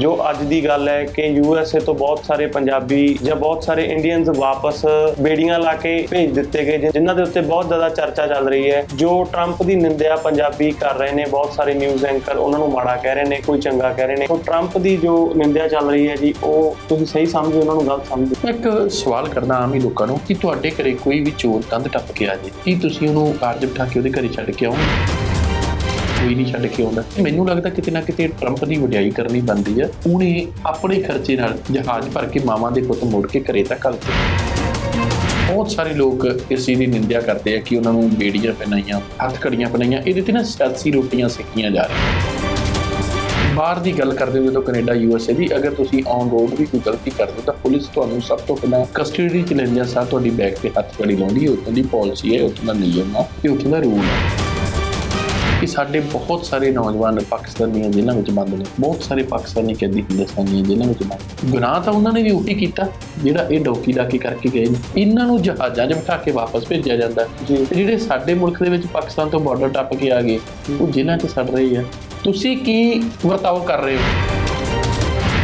ਜੋ ਅੱਜ ਦੀ ਗੱਲ ਹੈ ਕਿ ਯੂਐਸਏ ਤੋਂ ਬਹੁਤ ਸਾਰੇ ਪੰਜਾਬੀ ਜਾਂ ਬਹੁਤ ਸਾਰੇ ਇੰਡੀਅਨਸ ਵਾਪਸ ਬੇੜੀਆਂ ਲਾ ਕੇ ਭੇਜ ਦਿੱਤੇ ਗਏ, ਜਿ- ਜਿਨ੍ਹਾਂ ਦੇ ਉੱਤੇ ਬਹੁਤ ਜ਼ਿਆਦਾ ਚਰਚਾ ਚੱਲ ਰਹੀ ਹੈ। ਜੋ ਟਰੰਪ ਦੀ ਨਿੰਦਿਆ ਪੰਜਾਬੀ ਕਰ ਰਹੇ ਨੇ, ਬਹੁਤ ਸਾਰੇ ਨਿਊਜ਼ ਐਂਕਰ ਉਹਨਾਂ ਨੂੰ ਮਾੜਾ ਕਹਿ ਰਹੇ ਨੇ, ਕੋਈ ਚੰਗਾ ਕਹਿ ਰਹੇ ਨੇ। ਸੋ ਟਰੰਪ ਦੀ ਜੋ ਨਿੰਦਿਆ ਚੱਲ ਰਹੀ ਹੈ ਜੀ, ਉਹ ਤੁਸੀਂ ਸਹੀ ਸਮਝੋ ਉਹਨਾਂ ਨੂੰ ਗਲਤ ਸਮਝੋ ਮੈਂ ਇੱਕ ਸਵਾਲ ਕਰਦਾ ਆਮ ਹੀ ਲੋਕਾਂ ਨੂੰ, ਕਿ ਤੁਹਾਡੇ ਘਰੇ ਕੋਈ ਵੀ ਚੋਰ ਕੰਧ ਟੱਪ ਕੇ ਆ ਜੇ, ਕੀ ਤੁਸੀਂ ਉਹਨੂੰ ਕਾਰ 'ਚ ਬਿਠਾ ਕੇ ਉਹਦੇ ਘਰੇ ਛੱਡ ਕੇ ਆਓਗੇ? ਕੋਈ ਨਹੀਂ ਛੱਡ ਕੇ ਆਉਂਦਾ। ਮੈਨੂੰ ਲੱਗਦਾ ਕਿਤੇ ਨਾ ਕਿਤੇ ਟਰੰਪ ਦੀ ਵਡਿਆਈ ਕਰਨੀ ਬੰਦੀ ਆ। ਉਹਨੇ ਆਪਣੇ ਖਰਚੇ ਨਾਲ ਜਹਾਜ਼ ਭਰ ਕੇ ਮਾਵਾਂ ਦੇ ਪੁੱਤ ਮੋੜ ਕੇ ਘਰੇ ਤੱਕ ਘੱਲਤੇ ਬਹੁਤ ਸਾਰੇ ਲੋਕ ਇਸ ਚੀਜ਼ ਦੀ ਨਿੰਦਿਆ ਕਰਦੇ ਆ ਕਿ ਉਹਨਾਂ ਨੂੰ ਬੇੜੀਆਂ ਪਹਿਨਾਈਆਂ ਹੱਥ ਕੜੀਆਂ ਪਹਿਨਾਈਆਂ। ਇਹਦੇ ਤੇ ਨਾ ਸਿਆਸੀ ਰੋਟੀਆਂ ਸਿੱਕੀਆਂ ਜਾ ਰਹੀਆਂ। ਬਾਹਰ ਦੀ ਗੱਲ ਕਰਦੇ ਹੋ ਜਦੋਂ ਕੈਨੇਡਾ ਯੂਐਸਏ ਦੀ ਅਗਰ ਤੁਸੀਂ ਔਨ ਰੋਡ ਵੀ ਕੋਈ ਗਲਤੀ ਕਰਦੇ ਹੋ ਤਾਂ ਪੁਲਿਸ ਤੁਹਾਨੂੰ ਸਭ ਤੋਂ ਪਹਿਲਾਂ ਕਸਟਡੀ ਚ ਲੈਂਦੇ ਸਾਰ ਤੁਹਾਡੀ ਬੈਗ ਤੇ ਹੱਥ ਕੜੀ ਲਾਉਂਦੀ ਹੈ ਉੱਥੋਂ ਦੀ ਪਾਲਿਸੀ ਹੈ, ਉੱਥੋਂ ਦਾ ਨਿਯਮ ਆ ਤੇ ਉੱਥੋਂ ਦਾ ਰੂਲ ਹੈ ਕਿ ਸਾਡੇ ਬਹੁਤ ਸਾਰੇ ਨੌਜਵਾਨ ਪਾਕਿਸਤਾਨੀਆਂ ਜੇਲ੍ਹਾਂ ਵਿੱਚ ਬੰਦ ਨੇ। ਬਹੁਤ ਸਾਰੇ ਪਾਕਿਸਤਾਨੀ ਕੈਦੀ ਹਿੰਦੁਸਤਾਨੀਆਂ ਜੇਲ੍ਹਾਂ ਵਿੱਚ ਬੰਦ ਗੁਨਾਹ ਤਾਂ ਉਹਨਾਂ ਨੇ ਵੀ ਉਹੀ ਕੀਤਾ ਜਿਹੜਾ ਇਹ ਡੌਕੀ ਲਾ ਕੇ ਕਰਕੇ ਗਏ ਨੇ। ਇਹਨਾਂ ਨੂੰ ਜਹਾਜ਼ਾਂ 'ਚ ਬਿਠਾ ਕੇ ਵਾਪਸ ਭੇਜਿਆ ਜਾਂਦਾ। ਹੈ। ਜਿਹੜੇ ਸਾਡੇ ਮੁਲਕ ਦੇ ਵਿੱਚ ਪਾਕਿਸਤਾਨ ਤੋਂ ਬਾਰਡਰ ਟੱਪ ਕੇ ਆ ਗਏ ਉਹ ਜੇਲ੍ਹਾਂ 'ਚ ਸੜ ਰਹੇ ਆ। ਤੁਸੀਂ ਕੀ ਵਰਤਾਓ ਕਰ ਰਹੇ ਹੋ?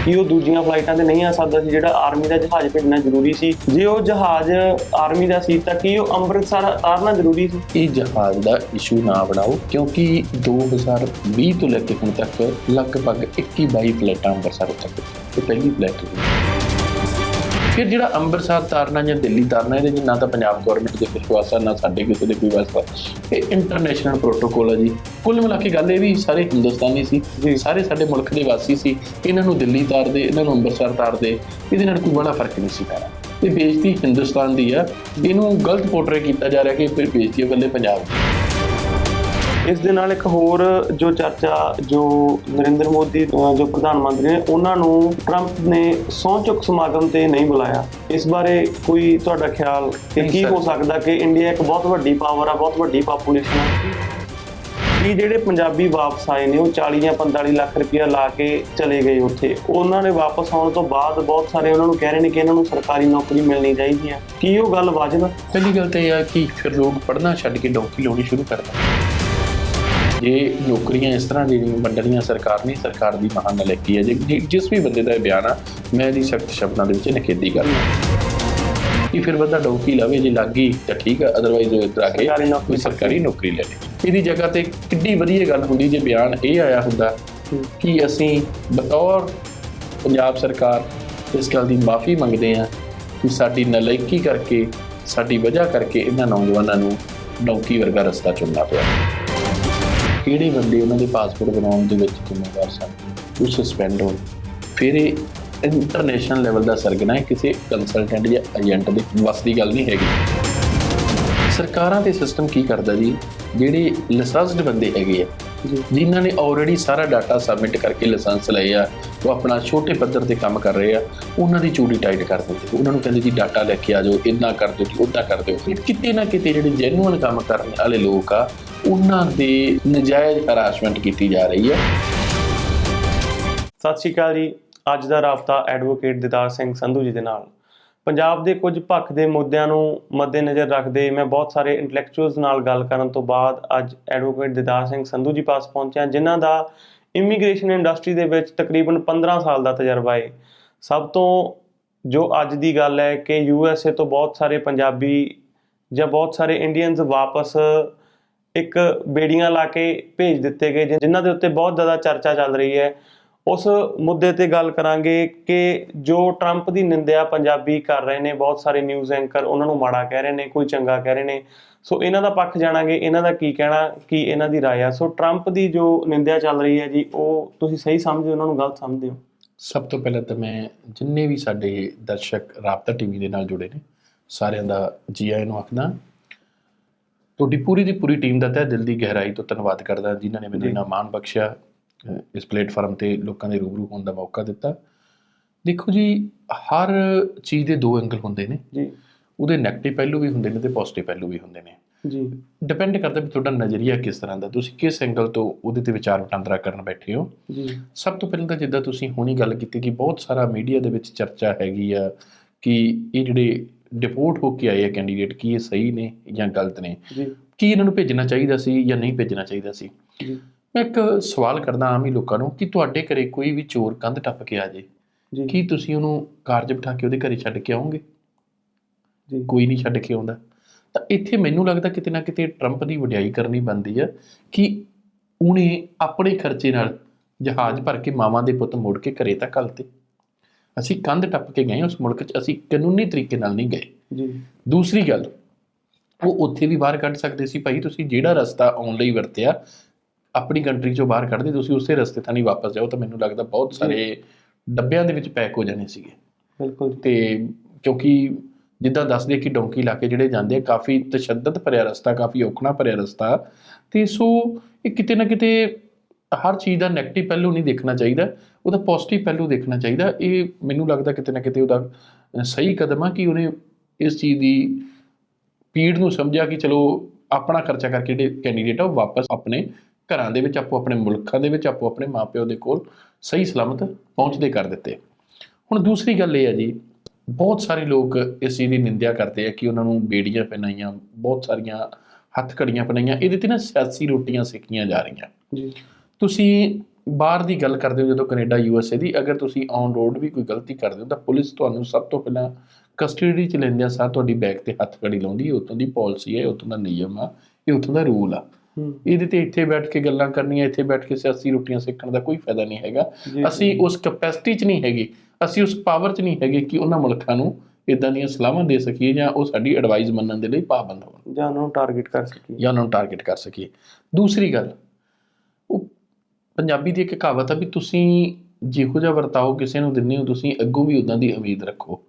ਕਿ ਉਹ ਦੂਜੀਆਂ ਫਲਾਈਟਾਂ ਤੇ ਨਹੀਂ ਆ ਸਕਦਾ ਸੀ, ਜਿਹੜਾ ਆਰਮੀ ਦਾ ਜਹਾਜ਼ ਭੇਜਣਾ ਜ਼ਰੂਰੀ ਸੀ। ਜੇ ਉਹ ਜਹਾਜ਼ ਆਰਮੀ ਦਾ ਸੀ, ਤਾਂ ਕੀ ਉਹ ਅੰਮ੍ਰਿਤਸਰ ਉਤਾਰਨਾ ਜ਼ਰੂਰੀ ਸੀ? ਇਹ ਜਹਾਜ਼ ਦਾ ਇਸ਼ੂ ਨਾ ਬਣਾਓ, ਕਿਉਂਕਿ 2020 ਤੋਂ ਲੈ ਕੇ ਹੁਣ ਤੱਕ ਲਗਭਗ 21 22 ਫਲਾਈਟਾਂ ਅੰਮ੍ਰਿਤਸਰ ਤੱਕ ਇਹ ਪਹਿਲੀ ਫਲਾਈਟ ਹੈ ਫਿਰ ਜਿਹੜਾ ਅੰਮ੍ਰਿਤਸਰ ਤਾਰਨਾ ਜਾਂ ਦਿੱਲੀ ਤਾਰਨਾ ਇਹਦੇ 'ਚ ਨਾ ਤਾਂ ਪੰਜਾਬ ਗਵਰਨਮੈਂਟ ਦੇ ਵਿਸ਼ਵਾਸ ਆ ਨਾ ਸਾਡੇ ਕਿਸੇ ਦੇ ਕੋਈ ਵਿਸ਼ਵਾਸ ਇਹ ਇੰਟਰਨੈਸ਼ਨਲ ਪ੍ਰੋਟੋਕੋਲ ਹੈ ਜੀ। ਕੁੱਲ ਮਿਲਾ ਕੇ ਗੱਲ ਇਹ ਵੀ ਸਾਰੇ ਹਿੰਦੁਸਤਾਨੀ ਸੀ। ਸਾਰੇ ਸਾਡੇ ਮੁਲਕ ਦੇ ਵਾਸੀ ਸੀ। ਇਹਨਾਂ ਨੂੰ ਦਿੱਲੀ ਤਾਰਦੇ ਇਹਨਾਂ ਨੂੰ ਅੰਮ੍ਰਿਤਸਰ ਤਾਰਦੇ। ਇਹਦੇ ਨਾਲ ਕੋਈ ਬੜਾ ਫ਼ਰਕ ਨਹੀਂ ਸੀ ਪੈਣਾ। ਇਹ ਬੇਇੱਜ਼ਤੀ ਹਿੰਦੁਸਤਾਨ ਦੀ ਆ। ਇਹਨੂੰ ਗਲਤ ਪੋਰਟਰੇ ਕੀਤਾ ਜਾ ਰਿਹਾ ਕਿ ਫਿਰ ਬੇਇੱਜ਼ਤੀ ਬੱਲੇ ਪੰਜਾਬ ਦੀ। ਇਸ ਦੇ ਨਾਲ ਇੱਕ ਹੋਰ ਜੋ ਚਰਚਾ ਜੋ ਨਰਿੰਦਰ ਮੋਦੀ ਜੋ ਪ੍ਰਧਾਨ ਮੰਤਰੀ ਨੇ ਉਹਨਾਂ ਨੂੰ ਟਰੰਪ ਨੇ ਸਹੁੰ ਚੁੱਕ ਸਮਾਗਮ ਤੇ ਨਹੀਂ ਬੁਲਾਇਆ। ਇਸ ਬਾਰੇ ਕੋਈ ਤੁਹਾਡਾ ਖਿਆਲ ਕਿ ਕੀ। ਹੋ ਸਕਦਾ ਕਿ ਇੰਡੀਆ ਇੱਕ ਬਹੁਤ ਵੱਡੀ ਪਾਵਰ ਆ ਬਹੁਤ ਵੱਡੀ ਪਾਪੂਲੇਸ਼ਨ ਆ? ਕੀ ਜਿਹੜੇ ਪੰਜਾਬੀ ਵਾਪਸ ਆਏ ਨੇ ਉਹ 40 ਜਾਂ 45 ਲੱਖ ਰੁਪਇਆ ਲਾ ਕੇ ਚਲੇ ਗਏ ਉੱਥੇ? ਉਹਨਾਂ ਨੇ ਵਾਪਸ ਆਉਣ ਤੋਂ ਬਾਅਦ ਬਹੁਤ ਸਾਰੇ ਉਹਨਾਂ ਨੂੰ ਕਹਿ ਰਹੇ ਨੇ ਕਿ ਇਹਨਾਂ ਨੂੰ ਸਰਕਾਰੀ ਨੌਕਰੀ ਮਿਲਣੀ ਚਾਹੀਦੀ ਆ। ਕੀ ਉਹ ਗੱਲ ਵਾਜਬ ਪਹਿਲੀ ਗੱਲ ਤਾਂ ਇਹ ਆ ਕਿ ਫਿਰ ਲੋਕ ਪੜ੍ਹਨਾ ਛੱਡ ਕੇ ਡੌਂਕੀ ਲਾਉਣੀ ਸ਼ੁਰੂ ਕਰ ਦਿੰਦੇ ਜੇ ਨੌਕਰੀਆਂ ਇਸ ਤਰ੍ਹਾਂ ਨਹੀਂ ਵੰਡਣੀਆਂ ਸਰਕਾਰ ਨਹੀਂ ਸਰਕਾਰ ਦੀ ਮਹਾਨ ਨਲੇਕੀ ਹੈ। ਜੇ ਜਿਸ ਵੀ ਬੰਦੇ ਦਾ ਬਿਆਨ ਆ ਮੈਂ ਇਹਦੀ ਸਖਤ ਸ਼ਬਦਾਂ ਦੇ ਵਿੱਚ ਨਿਖੇਧੀ ਕਰਦਾ ਕਿ ਫਿਰ ਬੰਦਾ ਡੌਂਕੀ ਲਾਵੇ ਜੇ ਲੱਗੀ ਤਾਂ ਠੀਕ ਆ ਅਦਰਵਾਈਜ਼ ਉਹ ਇੱਧਰ ਆ ਕੇ ਕੋਈ ਸਰਕਾਰੀ ਨੌਕਰੀ ਲੈ ਲੇ ਇਹਦੀ ਜਗ੍ਹਾ ਤੇ ਕਿੰਨੀ ਵਧੀਆ ਗੱਲ ਹੁੰਦੀ ਜੇ ਬਿਆਨ ਇਹ ਆਇਆ ਹੁੰਦਾ ਕਿ ਅਸੀਂ ਬਤੌਰ ਪੰਜਾਬ ਸਰਕਾਰ ਇਸ ਗੱਲ ਦੀ ਮਾਫੀ ਮੰਗਦੇ ਹਾਂ ਕਿ ਸਾਡੀ ਨਲਾਇਕੀ ਕਰਕੇ ਸਾਡੀ ਵਜ੍ਹਾ ਕਰਕੇ ਇਹਨਾਂ ਨੌਜਵਾਨਾਂ ਨੂੰ ਨੌਕਰੀ ਵਰਗਾ ਰਸਤਾ ਚੁਣਨਾ ਪਿਆ। ਕਿਹੜੇ ਬੰਦੇ ਉਹਨਾਂ ਦੇ ਪਾਸਪੋਰਟ ਬਣਾਉਣ ਦੇ ਵਿੱਚ ਜ਼ਿੰਮੇਵਾਰ ਸਨ? ਉਹ ਸਸਪੈਂਡ ਹੋਣ ਫਿਰ ਇਹ ਇੰਟਰਨੈਸ਼ਨਲ ਲੈਵਲ ਦਾ ਸਰਗਨਾ ਹੈ ਕਿਸੇ ਕੰਸਲਟੈਂਟ ਜਾਂ ਏਜੰਟ ਦੇ। ਵੱਸ ਦੀ ਗੱਲ ਨਹੀਂ ਹੈਗੀ। ਸਰਕਾਰਾਂ ਦੇ ਸਿਸਟਮ ਕੀ ਕਰਦਾ ਜੀ? ਜਿਹੜੇ ਲਾਇਸੈਂਸਡ ਬੰਦੇ ਹੈਗੇ ਆ ਜਿਨ੍ਹਾਂ ਨੇ ਆਲਰੇਡੀ ਸਾਰਾ ਡਾਟਾ ਸਬਮਿਟ ਕਰਕੇ ਲਾਇਸੈਂਸ ਲਏ ਆ ਉਹ ਆਪਣਾ ਛੋਟੇ ਪੱਧਰ ਤੇ ਕੰਮ ਕਰ ਰਹੇ ਆ ਉਹਨਾਂ ਦੀ ਚੂੜੀ ਟਾਈਟ ਕਰ ਦਿੰਦੇ। ਉਹਨਾਂ ਨੂੰ ਕਹਿੰਦੇ ਜੀ ਡਾਟਾ ਲੈ ਕੇ ਆ ਜਾਓ ਇੰਨਾ ਕਰ ਦਿਓ ਜੀ ਉੱਦਾਂ ਕਰ ਦਿਓ। ਕਿਤੇ ਨਾ ਕਿਤੇ ਜਿਹੜੇ ਜੈਨੂਅਲ ਕੰਮ ਕਰਨ ਵਾਲੇ ਲੋਕ ਆ ਉਹਨਾਂ ਦੇ ਨਜਾਇਜ਼ ਹਰਾਸਮੈਂਟ ਕੀਤੀ ਜਾ ਰਹੀ ਹੈ। ਸਤਿ ਸ਼੍ਰੀ ਅਕਾਲ ਜੀ। ਅੱਜ ਦਾ ਰਾਬਤਾ ਐਡਵੋਕੇਟ ਦਿਦਾਰ ਸਿੰਘ ਸੰਧੂ ਜੀ ਦੇ ਨਾਲ। ਪੰਜਾਬ ਦੇ ਕੁਝ ਪੱਖ ਦੇ ਮੁੱਦਿਆਂ ਨੂੰ ਮੱਦੇਨਜ਼ਰ ਰੱਖਦੇ ਮੈਂ ਬਹੁਤ ਸਾਰੇ ਇੰਟੈਲੈਕਚੁਅਲਸ ਨਾਲ ਗੱਲ ਕਰਨ ਤੋਂ ਬਾਅਦ ਅੱਜ ਐਡਵੋਕੇਟ ਦਿਦਾਰ ਸਿੰਘ ਸੰਧੂ ਜੀ ਪਾਸ ਪਹੁੰਚਿਆ, ਜਿਨ੍ਹਾਂ ਦਾ ਇਮੀਗ੍ਰੇਸ਼ਨ ਇੰਡਸਟਰੀ ਦੇ ਵਿੱਚ ਤਕਰੀਬਨ 15 ਸਾਲ ਦਾ ਤਜਰਬਾ ਹੈ ਸਭ ਤੋਂ ਜੋ ਅੱਜ ਦੀ ਗੱਲ ਹੈ ਕਿ ਯੂਐਸਏ ਤੋਂ ਬਹੁਤ ਸਾਰੇ ਪੰਜਾਬੀ ਜਾਂ ਬਹੁਤ ਸਾਰੇ ਇੰਡੀਅਨਸ ਵਾਪਸ ਇੱਕ ਬੇੜੀਆਂ ਲਾ ਕੇ ਭੇਜ ਦਿੱਤੇ ਗਏ, ਜਿ- ਜਿਨ੍ਹਾਂ ਦੇ ਉੱਤੇ ਬਹੁਤ ਜ਼ਿਆਦਾ ਚਰਚਾ ਚੱਲ ਰਹੀ ਹੈ। ਉਸ ਮੁੱਦੇ ਤੇ ਗੱਲ ਕਰਾਂਗੇ ਕਿ ਜੋ ਟਰੰਪ ਦੀ ਨਿੰਦਿਆ ਪੰਜਾਬੀ ਕਰ ਰਹੇ ਨੇ, ਬਹੁਤ ਸਾਰੇ ਨਿਊਜ਼ ਐਂਕਰ ਉਹਨਾਂ ਨੂੰ ਮਾੜਾ ਕਹਿ ਰਹੇ ਨੇ, ਕੋਈ ਚੰਗਾ ਕਹਿ ਰਹੇ ਨੇ। ਸੋ ਇਹਨਾਂ ਦਾ ਪੱਖ ਜਾਣਾਂਗੇ, ਇਹਨਾਂ ਦਾ ਕੀ ਕਹਿਣਾ, ਕੀ ਇਹਨਾਂ ਦੀ ਰਾਏ ਆ। ਸੋ ਟਰੰਪ ਦੀ ਜੋ ਨਿੰਦਿਆ ਚੱਲ ਰਹੀ ਹੈ ਜੀ, ਉਹ ਤੁਸੀਂ ਸਹੀ ਸਮਝਦੇ ਹੋ, ਉਹਨਾਂ ਨੂੰ ਗਲਤ ਸਮਝਦੇ ਹੋ? ਸਭ ਤੋਂ ਪਹਿਲਾਂ ਤਾਂ ਮੈਂ ਜਿੰਨੇ ਵੀ ਸਾਡੇ ਦਰਸ਼ਕ ਰਾਬਤਾ ਟੀਵੀ ਦੇ ਨਾਲ ਜੁੜੇ ਨੇ, ਸਾਰਿਆਂ ਦਾ ਜੀ ਆਇਆਂ ਨੂੰ ਆਖਦਾ ਤੁਹਾਡੀ ਪੂਰੀ ਦੀ ਪੂਰੀ ਟੀਮ ਦਾ ਤਹਿ ਦਿਲ ਦੀ ਗਹਿਰਾਈ ਤੋਂ ਧੰਨਵਾਦ ਕਰਦਾ ਜਿਨ੍ਹਾਂ ਨੇ ਮੈਨੂੰ। ਇੰਨਾ ਮਾਣ ਬਖਸ਼ਿਆ ਇਸ ਪਲੇਟਫਾਰਮ ਤੇ ਲੋਕਾਂ ਦੇ ਰੂਬਰੂ ਹੋਣ ਦਾ ਮੌਕਾ ਦਿੱਤਾ। ਦੇਖੋ ਜੀ ਹਰ ਚੀਜ਼ ਦੇ ਦੋ ਐਂਗਲ ਹੁੰਦੇ ਨੇ। ਜੀ। ਉਹਦੇ 네ਗੇਟਿਵ ਪਹਿਲੂ ਵੀ ਹੁੰਦੇ ਨੇ ਤੇ ਪੋਜ਼ਿਟਿਵ ਪਹਿਲੂ ਵੀ ਹੁੰਦੇ ਨੇ। ਜੀ। ਡਿਪੈਂਡ ਕਰਦਾ ਵੀ ਤੁਹਾਡਾ ਨਜ਼ਰੀਆ ਕਿਸ ਤਰ੍ਹਾਂ ਦਾ। ਤੁਸੀਂ ਕਿਸ ਐਂਗਲ ਤੋਂ ਉਹਦੇ ਤੇ ਵਿਚਾਰ ਵਟਾਂਦਰਾ ਕਰਨ ਬੈਠੇ ਹੋ। ਜੀ। ਸਭ ਤੋਂ ਪਹਿਲਾਂ ਤਾਂ ਜਿੱਦਾਂ ਤੁਸੀਂ ਹੁਣੀ ਗੱਲ ਕੀਤੀ ਕਿ ਬਹੁਤ ਸਾਰਾ ਮੀਡੀਆ ਦੇ ਵਿੱਚ ਚਰਚਾ ਹੈਗੀ ਆ ਕਿ ਇਹ ਜਿਹੜੇ ਡਿਪੋਰਟ ਹੋ ਕੇ ਆਏ ਆ ਕੈਂਡੀਡੇਟ ਕੀ ਇਹ ਸਹੀ ਨੇ ਜਾਂ ਗਲਤ ਨੇ? ਕੀ ਇਹਨਾਂ ਨੂੰ ਭੇਜਣਾ ਚਾਹੀਦਾ ਸੀ ਜਾਂ ਨਹੀਂ ਭੇਜਣਾ ਚਾਹੀਦਾ ਸੀ? ਮੈਂ ਇੱਕ ਸਵਾਲ ਕਰਦਾ ਆਮ ਹੀ ਲੋਕਾਂ ਨੂੰ ਕਿ ਤੁਹਾਡੇ ਘਰੇ ਕੋਈ ਵੀ ਚੋਰ ਕੰਧ ਟੱਪ ਕੇ ਆ ਜੇ ਕੀ ਤੁਸੀਂ ਉਹਨੂੰ ਕਾਰ 'ਚ ਬਿਠਾ ਕੇ ਉਹਦੇ ਘਰੇ ਛੱਡ ਕੇ ਆਓਗੇ? ਜੀ। ਕੋਈ ਨਹੀਂ ਛੱਡ ਕੇ ਆਉਂਦਾ। ਤਾਂ ਇੱਥੇ ਮੈਨੂੰ ਲੱਗਦਾ ਕਿਤੇ ਨਾ ਕਿਤੇ ਟਰੰਪ ਦੀ ਵਡਿਆਈ ਕਰਨੀ ਬਣਦੀ ਆ ਕਿ ਉਹਨੇ ਆਪਣੇ ਖਰਚੇ ਨਾਲ ਜਹਾਜ਼ ਭਰ ਕੇ ਮਾਵਾਂ ਦੇ ਪੁੱਤ ਮੋੜ ਕੇ ਘਰੇ ਤੱਕ ਘੱਲਤੇ ਅਸੀਂ ਕੰਧ ਟੱਪ ਕੇ ਗਏ ਉਸ ਮੁਲਕ 'ਚ ਅਸੀਂ ਕਾਨੂੰਨੀ ਤਰੀਕੇ ਨਾਲ ਨਹੀਂ ਗਏ। ਜੀ। ਦੂਸਰੀ ਗੱਲ ਉਹ ਉੱਥੇ ਵੀ ਬਾਹਰ ਕੱਢ ਸਕਦੇ ਸੀ। ਭਾਈ ਤੁਸੀਂ ਜਿਹੜਾ ਰਸਤਾ ਆਉਣ ਲਈ ਵਰਤਿਆ ਆਪਣੀ ਕੰਟਰੀ ਚੋਂ ਬਾਹਰ ਕੱਢਦੇ ਤੁਸੀਂ ਉਸੇ ਰਸਤੇ ਤਾਂ ਨਹੀਂ ਵਾਪਸ ਜਾਓ ਤਾਂ ਮੈਨੂੰ ਲੱਗਦਾ ਬਹੁਤ ਸਾਰੇ ਡੱਬਿਆਂ ਦੇ ਵਿੱਚ ਪੈਕ ਹੋ ਜਾਣੇ ਸੀਗੇ। ਬਿਲਕੁਲ ਤੇ ਕਿਉਂਕਿ ਜਿੱਦਾਂ ਦੱਸਦੇ ਕਿ ਡੋਂਕੀ ਇਲਾਕੇ ਜਿਹੜੇ ਜਾਂਦੇ ਆ ਕਾਫੀ ਤਸ਼ੱਦਦ ਭਰਿਆ ਰਸਤਾ ਕਾਫੀ ਔਖਣਾ ਭਰਿਆ ਰਸਤਾ। ਤੇ ਸੋ ਇਹ ਕਿਤੇ ਨਾ ਕਿਤੇ ਹਰ ਚੀਜ਼ ਦਾ 네ਗੇਟਿਵ ਪਹਿਲੂ ਨਹੀਂ ਦੇਖਣਾ ਚਾਹੀਦਾ, ਉਹਦਾ ਪੋਜ਼ਿਟਿਵ ਪਹਿਲੂ ਦੇਖਣਾ ਚਾਹੀਦਾ। ਇਹ ਮੈਨੂੰ ਲੱਗਦਾ ਕਿਤੇ ਨਾ ਕਿਤੇ ਉਹਦਾ ਸਹੀ ਕਦਮ ਆ ਕਿ ਉਹਨੇ ਇਸ ਚੀਜ਼ ਦੀ ਪੀੜ ਨੂੰ ਸਮਝਿਆ ਕਿ ਚਲੋ ਆਪਣਾ ਖਰਚਾ ਕਰਕੇ ਜਿਹੜੇ ਕੈਂਡੀਡੇਟ ਆ, ਉਹ ਵਾਪਸ ਆਪਣੇ ਘਰਾਂ ਦੇ ਵਿੱਚ, ਆਪੋ ਆਪਣੇ ਮੁਲਕਾਂ ਦੇ ਵਿੱਚ, ਆਪੋ ਆਪਣੇ ਮਾਪਿਓ ਦੇ ਕੋਲ ਸਹੀ ਸਲਾਮਤ ਪਹੁੰਚਦੇ ਕਰ ਦਿੱਤੇ। ਹੁਣ ਦੂਸਰੀ ਗੱਲ ਇਹ ਹੈ ਜੀ, ਬਹੁਤ ਸਾਰੇ ਲੋਕ ਇਸ ਚੀਜ਼ ਦੀ ਨਿੰਦਿਆ ਕਰਦੇ ਆ ਕਿ ਉਹਨਾਂ ਨੂੰ ਬੇੜੀਆਂ ਪਹਿਨਾਈਆਂ, ਬਹੁਤ ਸਾਰੀਆਂ ਹੱਥ ਘੜੀਆਂ ਪਹਿਨਾਈਆਂ, ਇਹਦੇ ਤੇ ਨਾ ਸਿਆਸੀ ਰੋਟੀਆਂ ਸਿੱਕੀਆਂ ਜਾ ਰਹੀਆਂ। ਜੀ। ਤੁਸੀਂ ਬਾਹਰ ਦੀ ਗੱਲ ਕਰਦੇ ਹੋ ਜਦੋਂ ਕੈਨੇਡਾ ਯੂਐਸਏ ਦੀ ਅਗਰ ਤੁਸੀਂ ਔਨ ਰੋਡ ਵੀ ਕੋਈ ਗਲਤੀ ਕਰਦੇ ਹੋ ਤਾਂ ਪੁਲਿਸ ਤੁਹਾਨੂੰ ਸਭ ਤੋਂ ਪਹਿਲਾਂ ਕਸਟਡੀ ਚ ਲੈਂਦਿਆਂ ਸਾਰ ਤੁਹਾਡੀ ਬੈਗ ਤੇ ਹੱਥ ਘੜੀ ਲਾਉਂਦੀ ਹੈ ਉਤੋਂ ਦੀ ਪਾਲਿਸੀ ਹੈ ਉਤੋਂ ਦਾ ਨਿਯਮ ਆ ਇਹ ਉਤੋਂ ਦਾ ਰੂਲ ਆ। ਇਹਦੇ ਤੇ ਇੱਥੇ ਬੈਠ ਕੇ ਗੱਲਾਂ ਕਰਨੀਆਂ ਇੱਥੇ ਬੈਠ ਕੇ ਸਿਆਸੀ ਰੋਟੀਆਂ ਸਿੱਖਣ ਦਾ ਕੋਈ ਫਾਇਦਾ ਨਹੀਂ ਹੈਗਾ। ਅਸੀਂ ਉਸ ਕੈਪੈਸਿਟੀ 'ਚ ਨਹੀਂ ਹੈਗੇ ਅਸੀਂ ਉਸ ਪਾਵਰ 'ਚ ਨਹੀਂ ਹੈਗੇ ਕਿ ਉਹਨਾਂ ਮੁਲਕਾਂ ਨੂੰ ਇਦਾਂ ਦੀਆਂ ਸਲਾਹਾਂ ਦੇ ਸਕੀਏ ਜਾਂ ਉਹ ਸਾਡੀ ਐਡਵਾਈਸ ਮੰਨਣ ਦੇ ਲਈ ਪਾਬੰਦ ਹੋਣ। ਜਾਂ ਉਹਨਾਂ ਨੂੰ ਟਾਰਗੇਟ ਕਰ ਸਕੀਏ। ਜਾਂ ਉਹਨਾਂ ਨੂੰ ਟਾਰਗੇਟ ਕਰ ਸਕੀਏ। ਦੂਸਰੀ ਗੱਲ ਉਹ ਪੰਜਾਬੀ ਦੀ ਇੱਕ ਕਹਾਵਤ ਆ ਵੀ ਤੁਸੀਂ ਜਿਹੋ ਜਿਹਾ ਵਰਤਾਓ ਕਿਸੇ ਨੂੰ ਦਿੰਦੇ ਹੋ ਤੁਸੀਂ ਅੱਗੋਂ ਵੀ ਉਦਾਂ ਦੀ ਉਮੀਦ ਰੱਖੋ।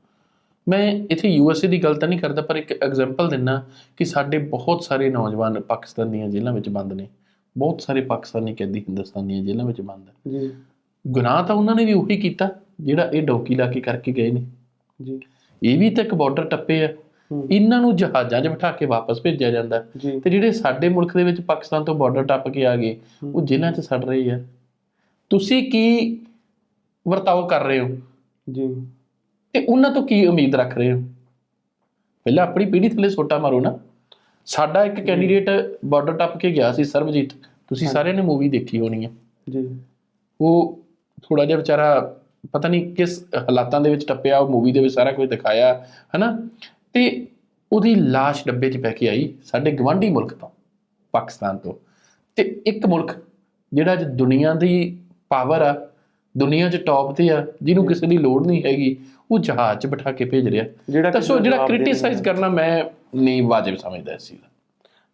ਮੈਂ ਇੱਥੇ ਯੂਐਸਏ ਦੀ ਗੱਲ ਤਾਂ ਨਹੀਂ ਕਰਦਾ ਪਰ ਇੱਕ ਐਗਜ਼ਾਮਪਲ ਦਿੰਨਾ ਕਿ ਸਾਡੇ ਬਹੁਤ ਸਾਰੇ ਨੌਜਵਾਨ ਪਾਕਿਸਤਾਨ ਦੀਆਂ ਜੇਲ੍ਹਾਂ ਵਿੱਚ ਬੰਦ ਨੇ। ਬਹੁਤ ਸਾਰੇ ਪਾਕਿਸਤਾਨੀ ਕੈਦੀ ਹਿੰਦੁਸਤਾਨ ਦੀਆਂ ਜੇਲ੍ਹਾਂ ਵਿੱਚ ਬੰਦ ਹੈ ਜੀ। ਗੁਨਾਹ ਤਾਂ ਉਹਨਾਂ ਨੇ ਵੀ ਉਹੀ ਕੀਤਾ ਜਿਹੜਾ ਇਹ ਡੌਕੀ ਲਾ ਕੇ ਕਰਕੇ ਗਏ ਨੇ। ਜੀ। ਇਹ ਵੀ ਤਾਂ ਇੱਕ ਬਾਰਡਰ ਟੱਪੇ ਆ। ਇਹਨਾਂ ਨੂੰ ਜਹਾਜ਼ਾਂ 'ਚ ਬਿਠਾ ਕੇ ਵਾਪਸ ਭੇਜਿਆ ਜਾਂਦਾ ਤੇ ਜਿਹੜੇ ਸਾਡੇ ਮੁਲਕ ਦੇ ਵਿੱਚ ਪਾਕਿਸਤਾਨ ਤੋਂ ਬਾਰਡਰ ਟੱਪ ਕੇ ਆ ਗਏ ਉਹ ਜੇਲ੍ਹਾਂ 'ਚ ਸੜ ਰਹੇ ਆ ਤੁਸੀਂ ਕੀ ਵਰਤਾਓ ਕਰ ਰਹੇ ਹੋ? ਜੀ। ਤੇ ਉਹਨਾਂ ਤੋਂ ਕੀ ਉਮੀਦ ਰੱਖ ਰਹੇ ਹੋ? ਪਹਿਲਾਂ ਆਪਣੀ ਪੀੜ੍ਹੀ ਥੱਲੇ ਸੋਟਾ ਮਾਰੋ ਨਾ। ਸਾਡਾ ਇੱਕ ਕੈਂਡੀਡੇਟ ਬਾਰਡਰ ਟੱਪ ਕੇ ਗਿਆ ਸੀ ਸਰਬਜੀਤ। ਤੁਸੀਂ ਸਾਰਿਆਂ ਨੇ ਮੂਵੀ ਦੇਖੀ ਹੋਣੀ ਹੈ। ਜੀ। ਉਹ ਥੋੜਾ ਜਿਹਾ ਵਿਚਾਰਾ ਪਤਾ ਨਹੀਂ ਕਿਸ ਹਾਲਾਤਾਂ ਦੇ ਵਿੱਚ ਟੱਪਿਆ ਉਹ ਮੂਵੀ ਦੇ ਵਿੱਚ ਸਾਰਾ ਕੁਝ ਦਿਖਾਇਆ ਹਨਾ? ਤੇ ਉਹਦੀ লাশ ਡੱਬੇ 'ਚ ਪੈ ਕੇ ਆਈ ਸਾਡੇ ਗਵਾਂਢੀ ਮੁਲਕ ਤੋਂ ਪਾਕਿਸਤਾਨ ਤੋਂ। ਤੇ ਇੱਕ ਮੁਲਕ ਜਿਹੜਾ ਅੱਜ ਦੁਨੀਆ ਦੀ ਪਾਵਰ ਆ ਦੁਨੀਆ 'ਚ ਟੌਪ ਤੇ ਆ ਜਿਹਨੂੰ ਕਿਸੇ ਦੀ ਲੋੜ ਨਹੀਂ ਹੈਗੀ ਉਹ ਜਹਾਜ਼ 'ਚ ਬਿਠਾ ਕੇ ਭੇਜ ਰਿਹਾ। ਜਿਹੜਾ ਤਾਂ ਸੋ ਜਿਹੜਾ ਕ੍ਰਿਟਿਸਾਈਜ਼। ਕਰਨਾ ਮੈਂ ਨਹੀਂ ਵਾਜਿਬ ਸਮਝਦਾ ਦਾ।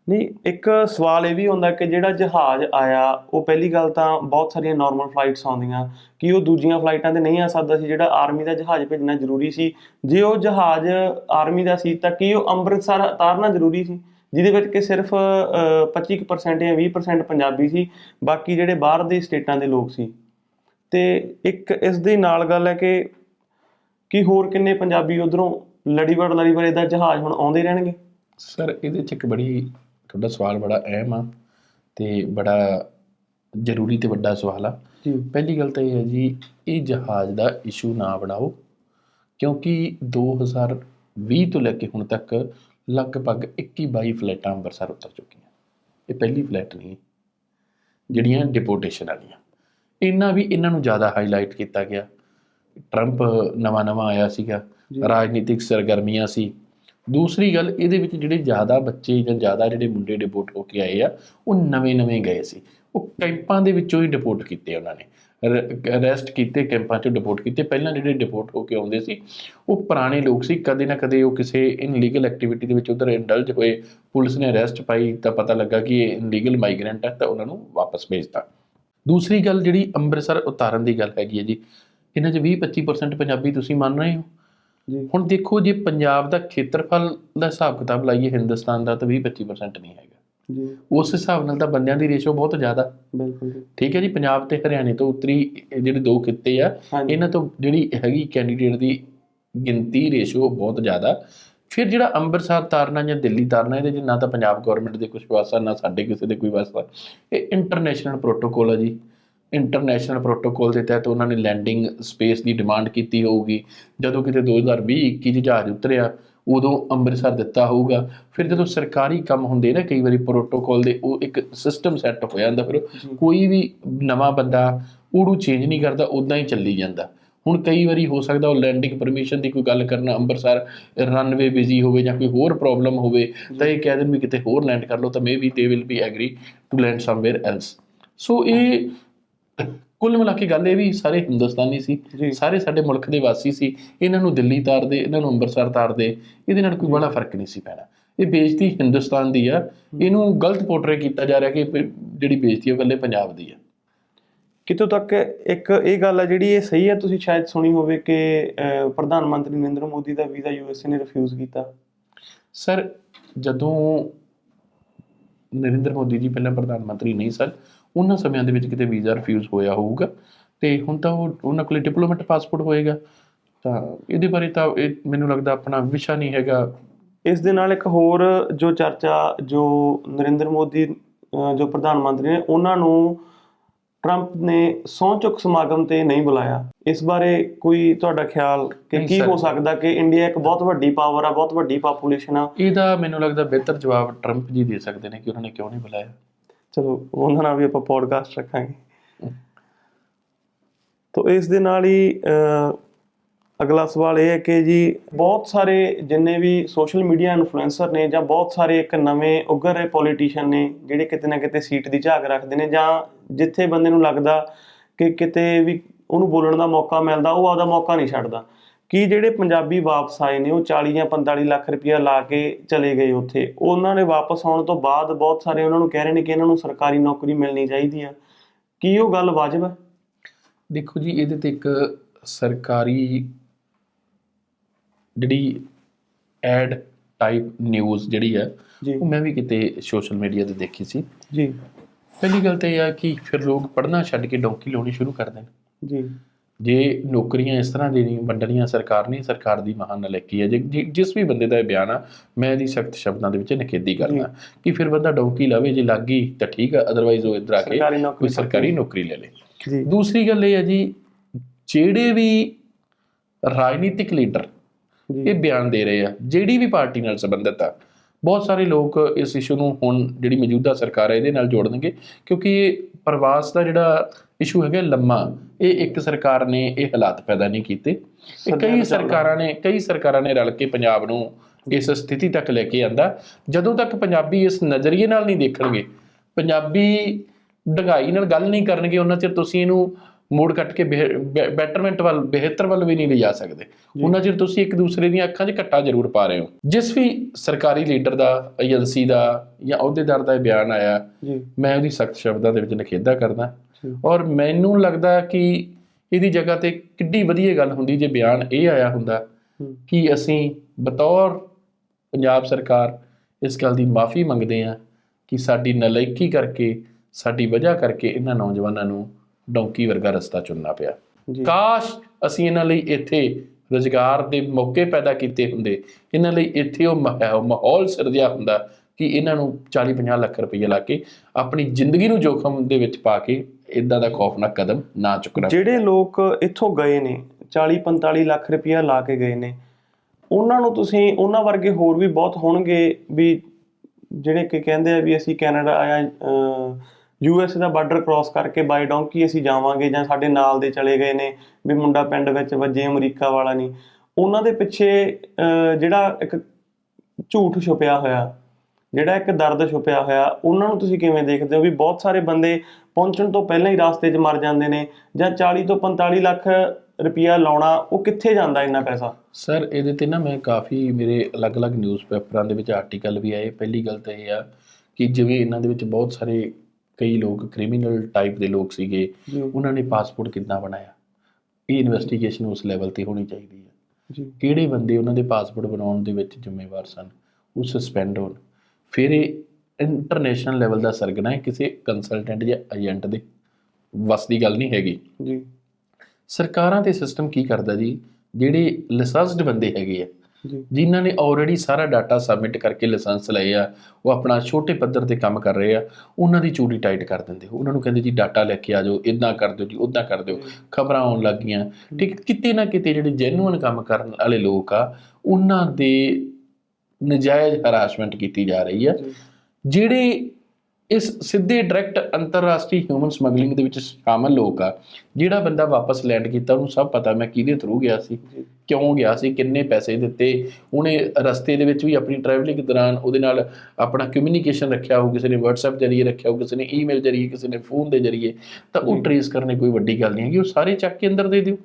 ਨਹੀਂ ਇੱਕ ਸਵਾਲ ਇਹ ਵੀ ਹੁੰਦਾ ਕਿ ਜਿਹੜਾ ਜਹਾਜ਼ ਆਇਆ ਉਹ ਪਹਿਲੀ ਗੱਲ ਤਾਂ ਬਹੁਤ ਸਾਰੀਆਂ ਨਾਰਮਲ ਫਲਾਈਟਸ ਆਉਂਦੀਆਂ। ਕਿ ਉਹ ਦੂਜੀਆਂ ਫਲਾਈਟਾਂ ਤੇ ਨਹੀਂ ਆ ਸਕਦਾ ਸੀ? ਜਿਹੜਾ ਆਰਮੀ ਦਾ ਜਹਾਜ਼ ਭੇਜਣਾ ਜ਼ਰੂਰੀ ਸੀ। ਜੇ ਉਹ ਜਹਾਜ਼ ਆਰਮੀ ਦਾ ਸੀ ਤਾਂ ਕੀ ਉਹ ਅੰਮ੍ਰਿਤਸਰ ਉਤਾਰਨਾ ਜ਼ਰੂਰੀ ਸੀ? ਜਿਹਦੇ ਵਿੱਚ ਕਿ ਸਿਰਫ ਅਹ, 25% ਜਾਂ 20% ਪੰਜਾਬੀ ਸੀ ਬਾਕੀ ਜਿਹੜੇ ਬਾਹਰ ਦੇ ਸਟੇਟਾਂ ਦੇ ਲੋਕ ਸੀ। ਤੇ ਇੱਕ ਇਸ ਦੇ ਨਾਲ ਗੱਲ ਹੈ ਕਿ ਕਿ ਹੋਰ ਕਿੰਨੇ ਪੰਜਾਬੀ ਉਧਰੋਂ ਲੜੀਵੜ ਲੜੀਵੜ ਇਹਦਾ ਜਹਾਜ਼ ਹੁਣ ਆਉਂਦੇ ਰਹਿਣਗੇ? ਸਰ ਇਹਦੇ 'ਚ ਇੱਕ ਬੜੀ ਤੁਹਾਡਾ ਸਵਾਲ ਬੜਾ ਅਹਿਮ ਆ ਤੇ ਬੜਾ ਜ਼ਰੂਰੀ ਤੇ ਵੱਡਾ ਸਵਾਲ ਆ। ਜੀ। ਪਹਿਲੀ ਗੱਲ ਤਾਂ ਇਹ ਹੈ ਜੀ ਇਹ ਜਹਾਜ਼ ਦਾ ਇਸ਼ੂ ਨਾ ਬਣਾਓ ਕਿਉਂਕਿ 2020 ਤੋਂ ਲੈ ਕੇ ਹੁਣ ਤੱਕ ਲਗਭਗ 21 22 ਫਲਾਈਟਾਂ ਅੰਮ੍ਰਿਤਸਰ ਉਤਰ ਚੁੱਕੀਆਂ। ਇਹ ਪਹਿਲੀ ਫਲਾਈਟ ਨਹੀਂ ਜਿਹੜੀਆਂ ਡਿਪੋਰਟੇਸ਼ਨ ਵਾਲੀਆਂ। ਇਹਨਾਂ ਵੀ ਇਹਨਾਂ ਨੂੰ ਜ਼ਿਆਦਾ ਹਾਈਲਾਈਟ ਕੀਤਾ ਗਿਆ। ਟਰੰਪ ਨਵਾਂ ਨਵਾਂ ਆਇਆ ਸੀਗਾ। ਰਾਜਨੀਤਿਕ ਸਰਗਰਮੀਆਂ ਸੀ। ਦੂਸਰੀ ਗੱਲ, ਇਹਦੇ ਵਿੱਚ ਜਿਹੜੇ ਜ਼ਿਆਦਾ ਬੱਚੇ ਜਾਂ ਜ਼ਿਆਦਾ ਜਿਹੜੇ ਮੁੰਡੇ ਡਿਪੋਰਟ ਹੋ ਕੇ ਆਏ ਆ, ਉਹ ਨਵੇਂ ਨਵੇਂ ਗਏ ਸੀ। ਉਹ ਕੈਂਪਾਂ ਦੇ ਵਿੱਚੋਂ ਹੀ ਡਿਪੋਰਟ ਕੀਤੇ ਉਹਨਾਂ ਨੇ। ਅਰੈਸਟ ਕੀਤੇ, ਕੈਂਪਾਂ 'ਚੋਂ ਡਿਪੋਰਟ ਕੀਤੇ। ਪਹਿਲਾਂ ਜਿਹੜੇ ਡਿਪੋਰਟ ਹੋ ਕੇ ਆਉਂਦੇ ਸੀ, ਉਹ ਪੁਰਾਣੇ ਲੋਕ ਸੀ। ਕਦੇ ਨਾ ਕਦੇ ਉਹ ਕਿਸੇ ਇਨਲੀਗਲ ਐਕਟੀਵਿਟੀ ਦੇ ਵਿੱਚ ਉਧਰ ਇੰਡਲਜ ਹੋਏ। ਪੁਲਿਸ ਨੇ ਅਰੈਸਟ ਪਾਈ, ਤਾਂ ਪਤਾ ਲੱਗਾ ਕਿ ਇਹ ਇਨਲੀਗਲ ਮਾਈਗ੍ਰੈਂਟ ਹੈ ਤਾਂ ਉਹਨਾਂ ਨੂੰ ਵਾਪਸ ਭੇਜਤਾ। ਦੂਸਰੀ ਗੱਲ ਜਿਹੜੀ ਅੰਮ੍ਰਿਤਸਰ ਉਤਾਰਨ ਦੀ ਗੱਲ ਹੈਗੀ ਹੈ ਜੀ, ਇਹਨਾਂ 'ਚ 20-25% ਪੰਜਾਬੀ ਤੁਸੀਂ ਮੰਨ ਰਹੇ ਹੋ? ਹੁਣ ਦੇਖੋ ਜੇ ਪੰਜਾਬ ਦਾ ਖੇਤਰਫਲ ਦਾ ਹਿਸਾਬ ਕਿਤਾਬ ਲਾਈਏ ਹਿੰਦੁਸਤਾਨ ਦਾ ਤਾਂ 20-25% ਨਹੀਂ ਹੈਗਾ। ਜੀ। ਉਸ ਹਿਸਾਬ ਨਾਲ ਤਾਂ ਬੰਦਿਆਂ ਦੀ ਰੇਸ਼ੋ ਬਹੁਤ ਜ਼ਿਆਦਾ। ਬਿਲਕੁਲ ਠੀਕ ਹੈ ਜੀ ਪੰਜਾਬ ਤੇ ਹਰਿਆਣੇ ਤੋਂ ਉੱਤਰੀ ਜਿਹੜੇ ਦੋ ਖਿੱਤੇ ਆ ਇਹਨਾਂ ਤੋਂ ਜਿਹੜੀ ਹੈਗੀ ਕੈਂਡੀਡੇਟ ਦੀ ਗਿਣਤੀ ਰੇਸ਼ੋ ਬਹੁਤ ਜ਼ਿਆਦਾ। ਫਿਰ ਜਿਹੜਾ ਅੰਮ੍ਰਿਤਸਰ ਤਾਰਨਾ ਜਾਂ ਦਿੱਲੀ ਤਾਰਨਾ ਇਹਦੇ 'ਚ ਨਾ ਤਾਂ ਪੰਜਾਬ ਗਵਰਨਮੈਂਟ ਦੇ ਕੁਝ ਵਾਸਾ ਨਾ ਸਾਡੇ ਕਿਸੇ ਦੇ ਕੋਈ ਵਾਸਾ ਇਹ ਇੰਟਰਨੈਸ਼ਨਲ ਪ੍ਰੋਟੋਕੋਲ ਹੈ ਜੀ। ਇੰਟਰਨੈਸ਼ਨਲ ਪ੍ਰੋਟੋਕੋਲ ਦੇ ਤਹਿਤ ਉਹਨਾਂ ਨੇ ਲੈਂਡਿੰਗ ਸਪੇਸ ਦੀ ਡਿਮਾਂਡ ਕੀਤੀ ਹੋਊਗੀ। ਜਦੋਂ ਕਿਤੇ 2020 21 ਚ ਜਹਾਜ਼ ਉਤਰਿਆ ਉਦੋਂ ਅੰਮ੍ਰਿਤਸਰ ਦਿੱਤਾ ਹੋਊਗਾ। ਫਿਰ ਜਦੋਂ ਸਰਕਾਰੀ ਕੰਮ ਹੁੰਦੇ ਨਾ ਕਈ ਵਾਰੀ ਪ੍ਰੋਟੋਕਾਲ ਦੇ ਉਹ ਇੱਕ ਸਿਸਟਮ ਸੈੱਟ ਹੋ ਜਾਂਦਾ ਫਿਰ ਕੋਈ ਵੀ ਨਵਾਂ ਬੰਦਾ ਉਹਨੂੰ ਚੇਂਜ ਨਹੀਂ ਕਰਦਾ ਉਦਾਂ ਹੀ ਚੱਲੀ ਜਾਂਦਾ। ਹੁਣ ਕਈ ਵਾਰੀ ਹੋ ਸਕਦਾ ਉਹ ਲੈਂਡਿੰਗ ਪਰਮਿਸ਼ਨ ਦੀ ਕੋਈ ਗੱਲ ਕਰਨਾ ਅੰਮ੍ਰਿਤਸਰ ਰਨਵੇ ਬਿਜ਼ੀ ਹੋਵੇ ਜਾਂ ਕੋਈ ਹੋਰ ਪ੍ਰੋਬਲਮ ਹੋਵੇ ਤਾਂ ਇਹ ਕਹਿ ਦੇਣ ਵੀ ਕਿਤੇ ਹੋਰ ਲੈਂਡ ਕਰ ਲਓ ਤਾਂ maybe they will be agree to land somewhere else so ਇਹ ਕੁੱਲ ਮਿਲਾ ਕੇ ਗੱਲ ਇਹ ਵੀ ਸਾਰੇ ਹਿੰਦੁਸਤਾਨੀ ਸੀ। ਸਾਰੇ ਸਾਡੇ ਮੁਲਕ ਦੇ ਵਾਸੀ ਸੀ ਇਹਨਾਂ ਨੂੰ ਦਿੱਲੀ ਤਾਰਦੇ ਇਹਨਾਂ ਨੂੰ ਅੰਮ੍ਰਿਤਸਰ ਤਾਰਦੇ ਇਹਦੇ ਨਾਲ ਕੋਈ ਬੜਾ ਫ਼ਰਕ ਨਹੀਂ ਸੀ ਪੈਣਾ। ਇਹ ਬੇਇੱਜ਼ਤੀ ਹਿੰਦੁਸਤਾਨ ਦੀ ਆ। ਇਹਨੂੰ ਗਲਤ ਪੋਰਟਰੇ ਕੀਤਾ ਜਾ ਰਿਹਾ ਕਿ ਜਿਹੜੀ ਬੇਇੱਜ਼ਤੀ ਉਹ ਇਕੱਲੇ ਪੰਜਾਬ ਦੀ ਆ। ਕਿਤੋਂ ਤੱਕ ਇੱਕ ਇਹ ਗੱਲ ਹੈ ਜਿਹੜੀ ਇਹ ਸਹੀ ਹੈ ਤੁਸੀਂ ਸ਼ਾਇਦ ਸੁਣੀ ਹੋਵੇ ਕਿ ਪ੍ਰਧਾਨ ਮੰਤਰੀ ਨਰਿੰਦਰ ਮੋਦੀ ਦਾ ਵੀਜ਼ਾ ਯੂਐਸਏ ਨੇ ਰਿਫਿਊਜ਼ ਕੀਤਾ। ਸਰ ਜਦੋਂ ਨਰਿੰਦਰ ਮੋਦੀ ਜੀ ਪਹਿਲਾਂ ਪ੍ਰਧਾਨ ਮੰਤਰੀ ਨਹੀਂ ਸਨ ਉਹਨਾਂ ਸਮਿਆਂ ਦੇ ਵਿੱਚ ਕਿਤੇ ਵੀਜ਼ਾ ਰਿਫਿਊਜ਼ ਹੋਇਆ ਹੋਊਗਾ ਤੇ ਹੁਣ ਤਾਂ ਉਹ ਉਹਨਾਂ ਕੋਲੇ ਡਿਪਲੋਮੈਟ ਪਾਸਪੋਰਟ ਹੋਏਗਾ ਤਾਂ ਇਹਦੇ ਬਾਰੇ ਤਾਂ ਇਹ ਮੈਨੂੰ ਲੱਗਦਾ ਆਪਣਾ ਵਿਸ਼ਾ ਨਹੀਂ ਹੈਗਾ। ਇਸ ਦੇ ਨਾਲ ਇੱਕ ਹੋਰ ਜੋ ਚਰਚਾ ਜੋ ਨਰਿੰਦਰ ਮੋਦੀ ਜੋ ਪ੍ਰਧਾਨ ਮੰਤਰੀ ਨੇ ਉਹਨਾਂ ਨੂੰ ਟਰੰਪ ਨੇ ਸਹੁੰ ਚੁੱਕ ਸਮਾਗਮ ਤੇ ਨਹੀਂ ਬੁਲਾਇਆ। ਇਸ ਬਾਰੇ ਕੋਈ ਤੁਹਾਡਾ ਖਿਆਲ ਕਿ ਕੀ। ਹੋ ਸਕਦਾ ਕਿ ਇੰਡੀਆ ਇੱਕ ਬਹੁਤ ਵੱਡੀ ਪਾਵਰ ਆ ਬਹੁਤ ਵੱਡੀ ਪਾਪੂਲੇਸ਼ਨ ਆ? ਇਹਦਾ ਮੈਨੂੰ ਲੱਗਦਾ ਬਿਹਤਰ ਜਵਾਬ ਟਰੰਪ ਜੀ ਦੇ ਸਕਦੇ ਨੇ ਕਿ ਉਹਨਾਂ ਨੇ ਕਿਉਂ ਨਹੀਂ ਬੁਲਾਇਆ। ਚਲੋ, ਉਹਨਾਂ ਨਾਲ ਵੀ ਆਪਾਂ ਪੋਡਕਾਸਟ ਰੱਖਾਂਗੇ। ਤੋ ਇਸ ਦੇ ਨਾਲ ਹੀ ਅਗਲਾ ਸਵਾਲ ਇਹ ਹੈ ਕਿ ਜੀ, ਬਹੁਤ ਸਾਰੇ ਜਿੰਨੇ ਵੀ ਸੋਸ਼ਲ ਮੀਡੀਆ ਇਨਫਲੂਐਂਸਰ ਨੇ ਜਾਂ ਬਹੁਤ ਸਾਰੇ ਇੱਕ ਨਵੇਂ ਉੱਭਰ ਰਹੇ ਪੋਲੀਟੀਸ਼ੀਅਨ ਨੇ, ਜਿਹੜੇ ਕਿਤੇ ਨਾ ਕਿਤੇ ਸੀਟ ਦੀ ਝਾਕ ਰੱਖਦੇ ਨੇ ਜਾਂ ਜਿੱਥੇ ਬੰਦੇ ਨੂੰ ਲੱਗਦਾ ਕਿ ਕਿਤੇ ਵੀ ਉਹਨੂੰ ਬੋਲਣ ਦਾ ਮੌਕਾ ਮਿਲਦਾ, ਉਹ ਆਪਦਾ ਮੌਕਾ ਨਹੀਂ ਛੱਡਦਾ। ਕੀ ਜਿਹੜੇ ਪੰਜਾਬੀ ਵਾਪਸ ਆਏ ਨੇ ਉਹ 40 ਜਾਂ 45 ਲੱਖ ਰੁਪਇਆ ਲਾ ਕੇ ਚਲੇ ਗਏ ਉੱਥੇ? ਉਹਨਾਂ ਨੇ ਵਾਪਸ ਆਉਣ ਤੋਂ ਬਾਅਦ ਬਹੁਤ ਸਾਰੇ ਉਹਨਾਂ ਨੂੰ ਕਹਿ ਰਹੇ ਨੇ ਕਿ ਇਹਨਾਂ ਨੂੰ ਸਰਕਾਰੀ ਨੌਕਰੀ ਮਿਲਣੀ ਚਾਹੀਦੀ ਆ। ਕੀ ਉਹ ਗੱਲ ਵਾਜਬ ਹੈ ਦੇਖੋ ਜੀ ਇਹਦੇ ਤੇ ਇੱਕ ਸਰਕਾਰੀ ਜਿਹੜੀ ਐਡ ਟਾਈਪ ਨਿਊਜ਼ ਜਿਹੜੀ ਹੈ ਉਹ ਮੈਂ ਵੀ ਕਿਤੇ ਸੋਸ਼ਲ ਮੀਡੀਆ ਤੇ ਦੇਖੀ ਸੀ। ਜੀ। ਪਹਿਲੀ ਗੱਲ ਤਾਂ ਇਹ ਆ ਕਿ ਫਿਰ ਲੋਕ ਪੜ੍ਹਨਾ ਛੱਡ ਕੇ ਡੌਂਕੀ ਲਾਉਣੀ ਸ਼ੁਰੂ ਕਰ ਦੇਣ। ਜੀ। ਜੇ ਨੌਕਰੀਆਂ ਇਸ ਤਰ੍ਹਾਂ ਦੀ ਨਹੀਂ ਵੰਡਣੀਆਂ ਸਰਕਾਰ ਨੇ ਸਰਕਾਰ ਦੀ ਮਹਾਨ ਨਲੇਕੀ ਹੈ। ਜਿਸ ਵੀ ਬੰਦੇ ਦਾ ਇਹ ਬਿਆਨ ਆ ਮੈਂ ਇਹਦੀ ਸਖਤ ਸ਼ਬਦਾਂ ਦੇ ਵਿੱਚ ਨਿਖੇਧੀ ਕਰਦਾ ਕਿ ਫਿਰ ਬੰਦਾ ਡੌਂਕੀ ਲਾਵੇ ਜੇ ਲੱਗੀ ਤਾਂ ਠੀਕ ਆ ਅਦਰਵਾਈਜ਼ ਉਹ ਇੱਧਰ ਆ ਕੇ ਕੋਈ ਸਰਕਾਰੀ ਨੌਕਰੀ ਲੈ ਲੇ। ਜੀ। ਦੂਸਰੀ ਗੱਲ ਇਹ ਹੈ ਜੀ ਜਿਹੜੇ ਵੀ ਰਾਜਨੀਤਿਕ ਲੀਡਰ ਇਹ ਬਿਆਨ ਦੇ ਰਹੇ ਆ ਜਿਹੜੀ ਵੀ ਪਾਰਟੀ ਨਾਲ ਸੰਬੰਧਿਤ ਆ ਬਹੁਤ ਸਾਰੇ ਲੋਕ ਇਸ ਇਸ਼ੂ ਨੂੰ ਹੁਣ ਜਿਹੜੀ ਮੌਜੂਦਾ ਸਰਕਾਰ ਹੈ ਇਹਦੇ ਨਾਲ ਜੋੜ ਦੇਣਗੇ ਕਿਉਂਕਿ ਇਹ ਪ੍ਰਵਾਸ ਦਾ ਜਿਹੜਾ ਇਸ਼ੂ ਹੈਗਾ ਲੰਮਾ। ਇਹ ਇੱਕ ਸਰਕਾਰ ਨੇ ਇਹ ਹਾਲਾਤ ਪੈਦਾ ਨਹੀਂ ਕੀਤੇ। ਕਈ ਸਰਕਾਰਾਂ ਨੇ ਕਈ ਸਰਕਾਰਾਂ ਨੇ ਰਲ ਕੇ ਪੰਜਾਬ ਨੂੰ ਇਸ ਸਥਿਤੀ ਤੱਕ ਲੈ ਕੇ ਆਂਦਾ। ਜਦੋਂ ਤੱਕ ਪੰਜਾਬੀ ਇਸ ਨਜ਼ਰੀਏ ਨਾਲ ਨਹੀਂ ਦੇਖਣਗੇ ਪੰਜਾਬੀ ਡੰਗਾਈ ਨਾਲ ਗੱਲ ਨਹੀਂ ਕਰਨਗੇ ਉਹਨਾਂ ਚਿਰ ਤੁਸੀਂ ਇਹਨੂੰ ਮੋੜ ਕੱਟ ਕੇ ਬੈਟਰਮੈਂਟ ਵੱਲ ਬਿਹਤਰ ਵੱਲ ਵੀ ਨਹੀਂ ਲਿਜਾ ਸਕਦੇ। ਉਹਨਾਂ ਚਿਰ ਤੁਸੀਂ ਇੱਕ ਦੂਸਰੇ ਦੀਆਂ ਅੱਖਾਂ 'ਚ ਘੱਟਾ ਜ਼ਰੂਰ ਪਾ ਰਹੇ ਹੋ। ਜਿਸ ਵੀ ਸਰਕਾਰੀ ਲੀਡਰ ਦਾ ਏਜੰਸੀ ਦਾ ਜਾਂ ਅਹੁਦੇਦਾਰ ਦਾ ਬਿਆਨ ਆਇਆ ਮੈਂ ਉਹਦੀ ਸਖਤ ਸ਼ਬਦਾਂ ਦੇ ਵਿੱਚ ਨਿਖੇਧਾ ਕਰਦਾ। ਔਰ ਮੈਨੂੰ ਲੱਗਦਾ ਕਿ ਇਹਦੀ ਜਗ੍ਹਾ ਤੇ ਕਿੱਡੀ ਵਧੀਆ ਗੱਲ ਹੁੰਦੀ ਜੇ ਬਿਆਨ ਇਹ ਆਇਆ ਹੁੰਦਾ। ਕਿ ਅਸੀਂ ਬਤੌਰ ਪੰਜਾਬ ਸਰਕਾਰ ਇਸ ਗੱਲ ਦੀ ਮਾਫੀ ਮੰਗਦੇ ਹਾਂ ਕਿ ਸਾਡੀ ਨਲਾਇਕੀ ਕਰਕੇ ਸਾਡੀ ਵਜ੍ਹਾ ਕਰਕੇ ਇਹਨਾਂ ਨੌਜਵਾਨਾਂ ਨੂੰ ਡੌਂਕੀ ਵਰਗਾ ਰਸਤਾ ਚੁਣਨਾ ਪਿਆ ਕਾਸ਼ ਅਸੀਂ ਇਹਨਾਂ ਲਈ ਇੱਥੇ ਰੁਜ਼ਗਾਰ ਦੇ ਮੌਕੇ ਪੈਦਾ ਕੀਤੇ ਹੁੰਦੇ ਇਹਨਾਂ ਲਈ ਇੱਥੇ ਉਹ ਮਾਹੌ- ਮਾਹੌਲ ਸਿਰਜਿਆ ਹੁੰਦਾ ਕਿ ਇਹਨਾਂ ਨੂੰ 40-50 ਲੱਖ ਰੁਪਏ ਲਾ ਕੇ ਆਪਣੀ ਜ਼ਿੰਦਗੀ ਨੂੰ ਜੋਖਮ ਦੇ ਵਿੱਚ ਪਾ ਕੇ ਇਦਾਂ ਦਾ ਖੌਫਨਾਕ ਕਦਮ ਨਾ ਚੁੱਕਣਾ ਜਿਹੜੇ ਲੋਕ ਇੱਥੋਂ ਗਏ ਨੇ 40 45 ਲੱਖ ਰੁਪਇਆ ਲਾ ਕੇ ਗਏ ਨੇ ਉਹਨਾਂ ਨੂੰ ਤੁਸੀਂ ਉਹਨਾਂ ਵਰਗੇ ਹੋਰ ਵੀ ਬਹੁਤ ਹੋਣਗੇ ਵੀ ਜਿਹੜੇ ਕਿ ਕਹਿੰਦੇ ਆ ਵੀ ਅਸੀਂ ਕੈਨੇਡਾ ਆਇਆ ਯੂ ਦਾ ਬਾਰਡਰ ਕ੍ਰਾਸ ਕਰਕੇ ਬਾਈ ਡੌਂਕੀ ਅਸੀਂ ਜਾਵਾਂਗੇ ਜਾਂ ਸਾਡੇ ਨਾਲ ਦੇ ਚਲੇ ਗਏ ਨੇ ਵੀ ਮੁੰਡਾ ਪਿੰਡ ਵਿੱਚ ਵੱਜੇ ਅਮਰੀਕਾ ਵਾਲਾ ਨਹੀਂ। ਉਹਨਾਂ ਦੇ ਪਿੱਛੇ ਅਹ, ਜਿਹੜਾ ਇੱਕ ਝੂਠ ਛੁਪਿਆ ਹੋਇਆ ਜਿਹੜਾ ਇੱਕ ਦਰਦ ਛੁਪਿਆ ਹੋਇਆ ਉਹਨਾਂ ਨੂੰ ਤੁਸੀਂ ਕਿਵੇਂ ਦੇਖਦੇ ਹੋ ਵੀ ਬਹੁਤ ਸਾਰੇ ਬੰਦੇ ਪਹੁੰਚਣ ਤੋਂ ਪਹਿਲਾਂ ਹੀ ਰਸਤੇ 'ਚ ਮਰ ਜਾਂਦੇ ਨੇ ਜਾਂ 40 ਤੋਂ 45 ਲੱਖ ਰੁਪਇਆ ਲਾਉਣਾ ਉਹ ਕਿੱਥੇ ਜਾਂਦਾ ਇੰਨਾ ਪੈਸਾ? ਸਰ ਇਹਦੇ ਤੇ ਨਾ ਮੈਂ ਕਾਫੀ ਮੇਰੇ ਅਲੱਗ-ਅਲੱਗ ਨਿਊਜ਼ਪੇਪਰਾਂ ਦੇ ਵਿੱਚ ਆਰਟੀਕਲ ਵੀ ਆਏ। ਪਹਿਲੀ ਗੱਲ ਤਾਂ ਇਹ ਆ ਕਿ ਜਿਵੇਂ ਇਹਨਾਂ ਦੇ ਵਿੱਚ ਬਹੁਤ ਸਾਰੇ ਕਈ ਲੋਕ ਕ੍ਰਿਮੀਨਲ ਟਾਈਪ ਦੇ ਲੋਕ ਸੀਗੇ ਉਹਨਾਂ ਨੇ ਪਾਸਪੋਰਟ ਕਿੱਦਾਂ ਬਣਾਇਆ? ਇਹ ਇਨਵੈਸਟੀਗੇਸ਼ਨ ਉਸ ਲੈਵਲ ਤੇ ਹੋਣੀ ਚਾਹੀਦੀ ਹੈ। ਜੀ। ਕਿਹੜੇ ਬੰਦੇ ਉਹਨਾਂ ਦੇ ਪਾਸਪੋਰਟ ਬਣਾਉਣ ਦੇ ਵਿੱਚ ਜ਼ਿੰਮੇਵਾਰ ਸਨ? ਉਹ ਸਸਪੈਂਡ ਹੋਣ। ਫਿਰ ਇਹ ਇੰਟਰਨੈਸ਼ਨਲ ਲੈਵਲ ਦਾ ਸਰਗਨਾ ਹੈ ਕਿਸੇ ਕੰਸਲਟੈਂਟ ਜਾਂ ਏਜੰਟ ਦੇ। ਵਸ ਦੀ ਗੱਲ ਨਹੀਂ ਹੈਗੀ। ਜੀ। ਸਰਕਾਰਾਂ ਤੇ ਸਿਸਟਮ ਕੀ ਕਰਦਾ ਜੀ? ਜਿਹੜੇ ਲਾਇਸੈਂਸਡ ਬੰਦੇ ਹੈਗੇ ਆ ਜੀ। ਜਿਨ੍ਹਾਂ ਨੇ ਆਲਰੇਡੀ ਸਾਰਾ ਡਾਟਾ ਸਬਮਿਟ ਕਰਕੇ ਲਾਇਸੈਂਸ ਲਏ ਆ ਉਹ ਆਪਣਾ ਛੋਟੇ ਪੱਧਰ ਤੇ ਕੰਮ ਕਰ ਰਹੇ ਆ ਉਹਨਾਂ ਦੀ ਚੂੜੀ ਟਾਈਟ ਕਰ ਦਿੰਦੇ ਉਹਨਾਂ ਨੂੰ ਕਹਿੰਦੇ ਜੀ ਡਾਟਾ ਲੈ ਕੇ ਆ ਜਾਓ ਇਦਾਂ ਕਰ ਦਿਓ ਜੀ ਉਦਾਂ ਕਰ ਦਿਓ ਖਬਰਾਂ ਆਉਣ ਲੱਗ ਗਈਆਂ। ਠੀਕ ਕਿਤੇ ਨਾ ਕਿਤੇ ਜਿਹੜੇ ਜੈਨੂਅਨ ਕੰਮ ਕਰਨ ਵਾਲੇ ਲੋਕ ਆ ਉਹਨਾਂ ਦੇ ਨਜਾਇਜ਼ ਹਰਾਸਮੈਂਟ ਕੀਤੀ ਜਾ ਰਹੀ ਹੈ। ਜਿਹੜੇ ਇਸ ਸਿੱਧੇ ਡਾਇਰੈਕਟ ਅੰਤਰਰਾਸ਼ਟਰੀ ਹਿਊਮਨ ਸਮਗਲਿੰਗ ਦੇ ਵਿੱਚ ਸ਼ਾਮਲ ਲੋਕ ਆ ਜਿਹੜਾ ਬੰਦਾ ਵਾਪਸ ਲੈਂਡ ਕੀਤਾ ਉਹਨੂੰ ਸਭ ਪਤਾ ਮੈਂ ਕਿਹਦੇ ਥਰੂ ਗਿਆ ਸੀ। ਕਿਉਂ ਗਿਆ ਸੀ ਕਿੰਨੇ ਪੈਸੇ ਦਿੱਤੇ ਉਹਨੇ ਰਸਤੇ ਦੇ ਵਿੱਚ ਵੀ ਆਪਣੀ ਟਰੈਵਲਿੰਗ ਦੌਰਾਨ ਉਹਦੇ ਨਾਲ ਆਪਣਾ ਕਮਿਊਨੀਕੇਸ਼ਨ ਰੱਖਿਆ ਹੋ ਕਿਸੇ ਨੇ WhatsApp ਜਰੀਏ ਰੱਖਿਆ ਹੋ ਕਿਸੇ ਨੇ ਈਮੇਲ ਜਰੀਏ ਕਿਸੇ ਨੇ ਫੋਨ ਦੇ ਜਰੀਏ ਤਾਂ ਉਹ। ਟਰੇਸ ਕਰਨੇ ਕੋਈ ਵੱਡੀ ਗੱਲ ਨਹੀਂ ਹੈਗੀ ਉਹ ਸਾਰੇ ਚੱਕ ਕੇ ਅੰਦਰ ਦੇ ਦਿਓ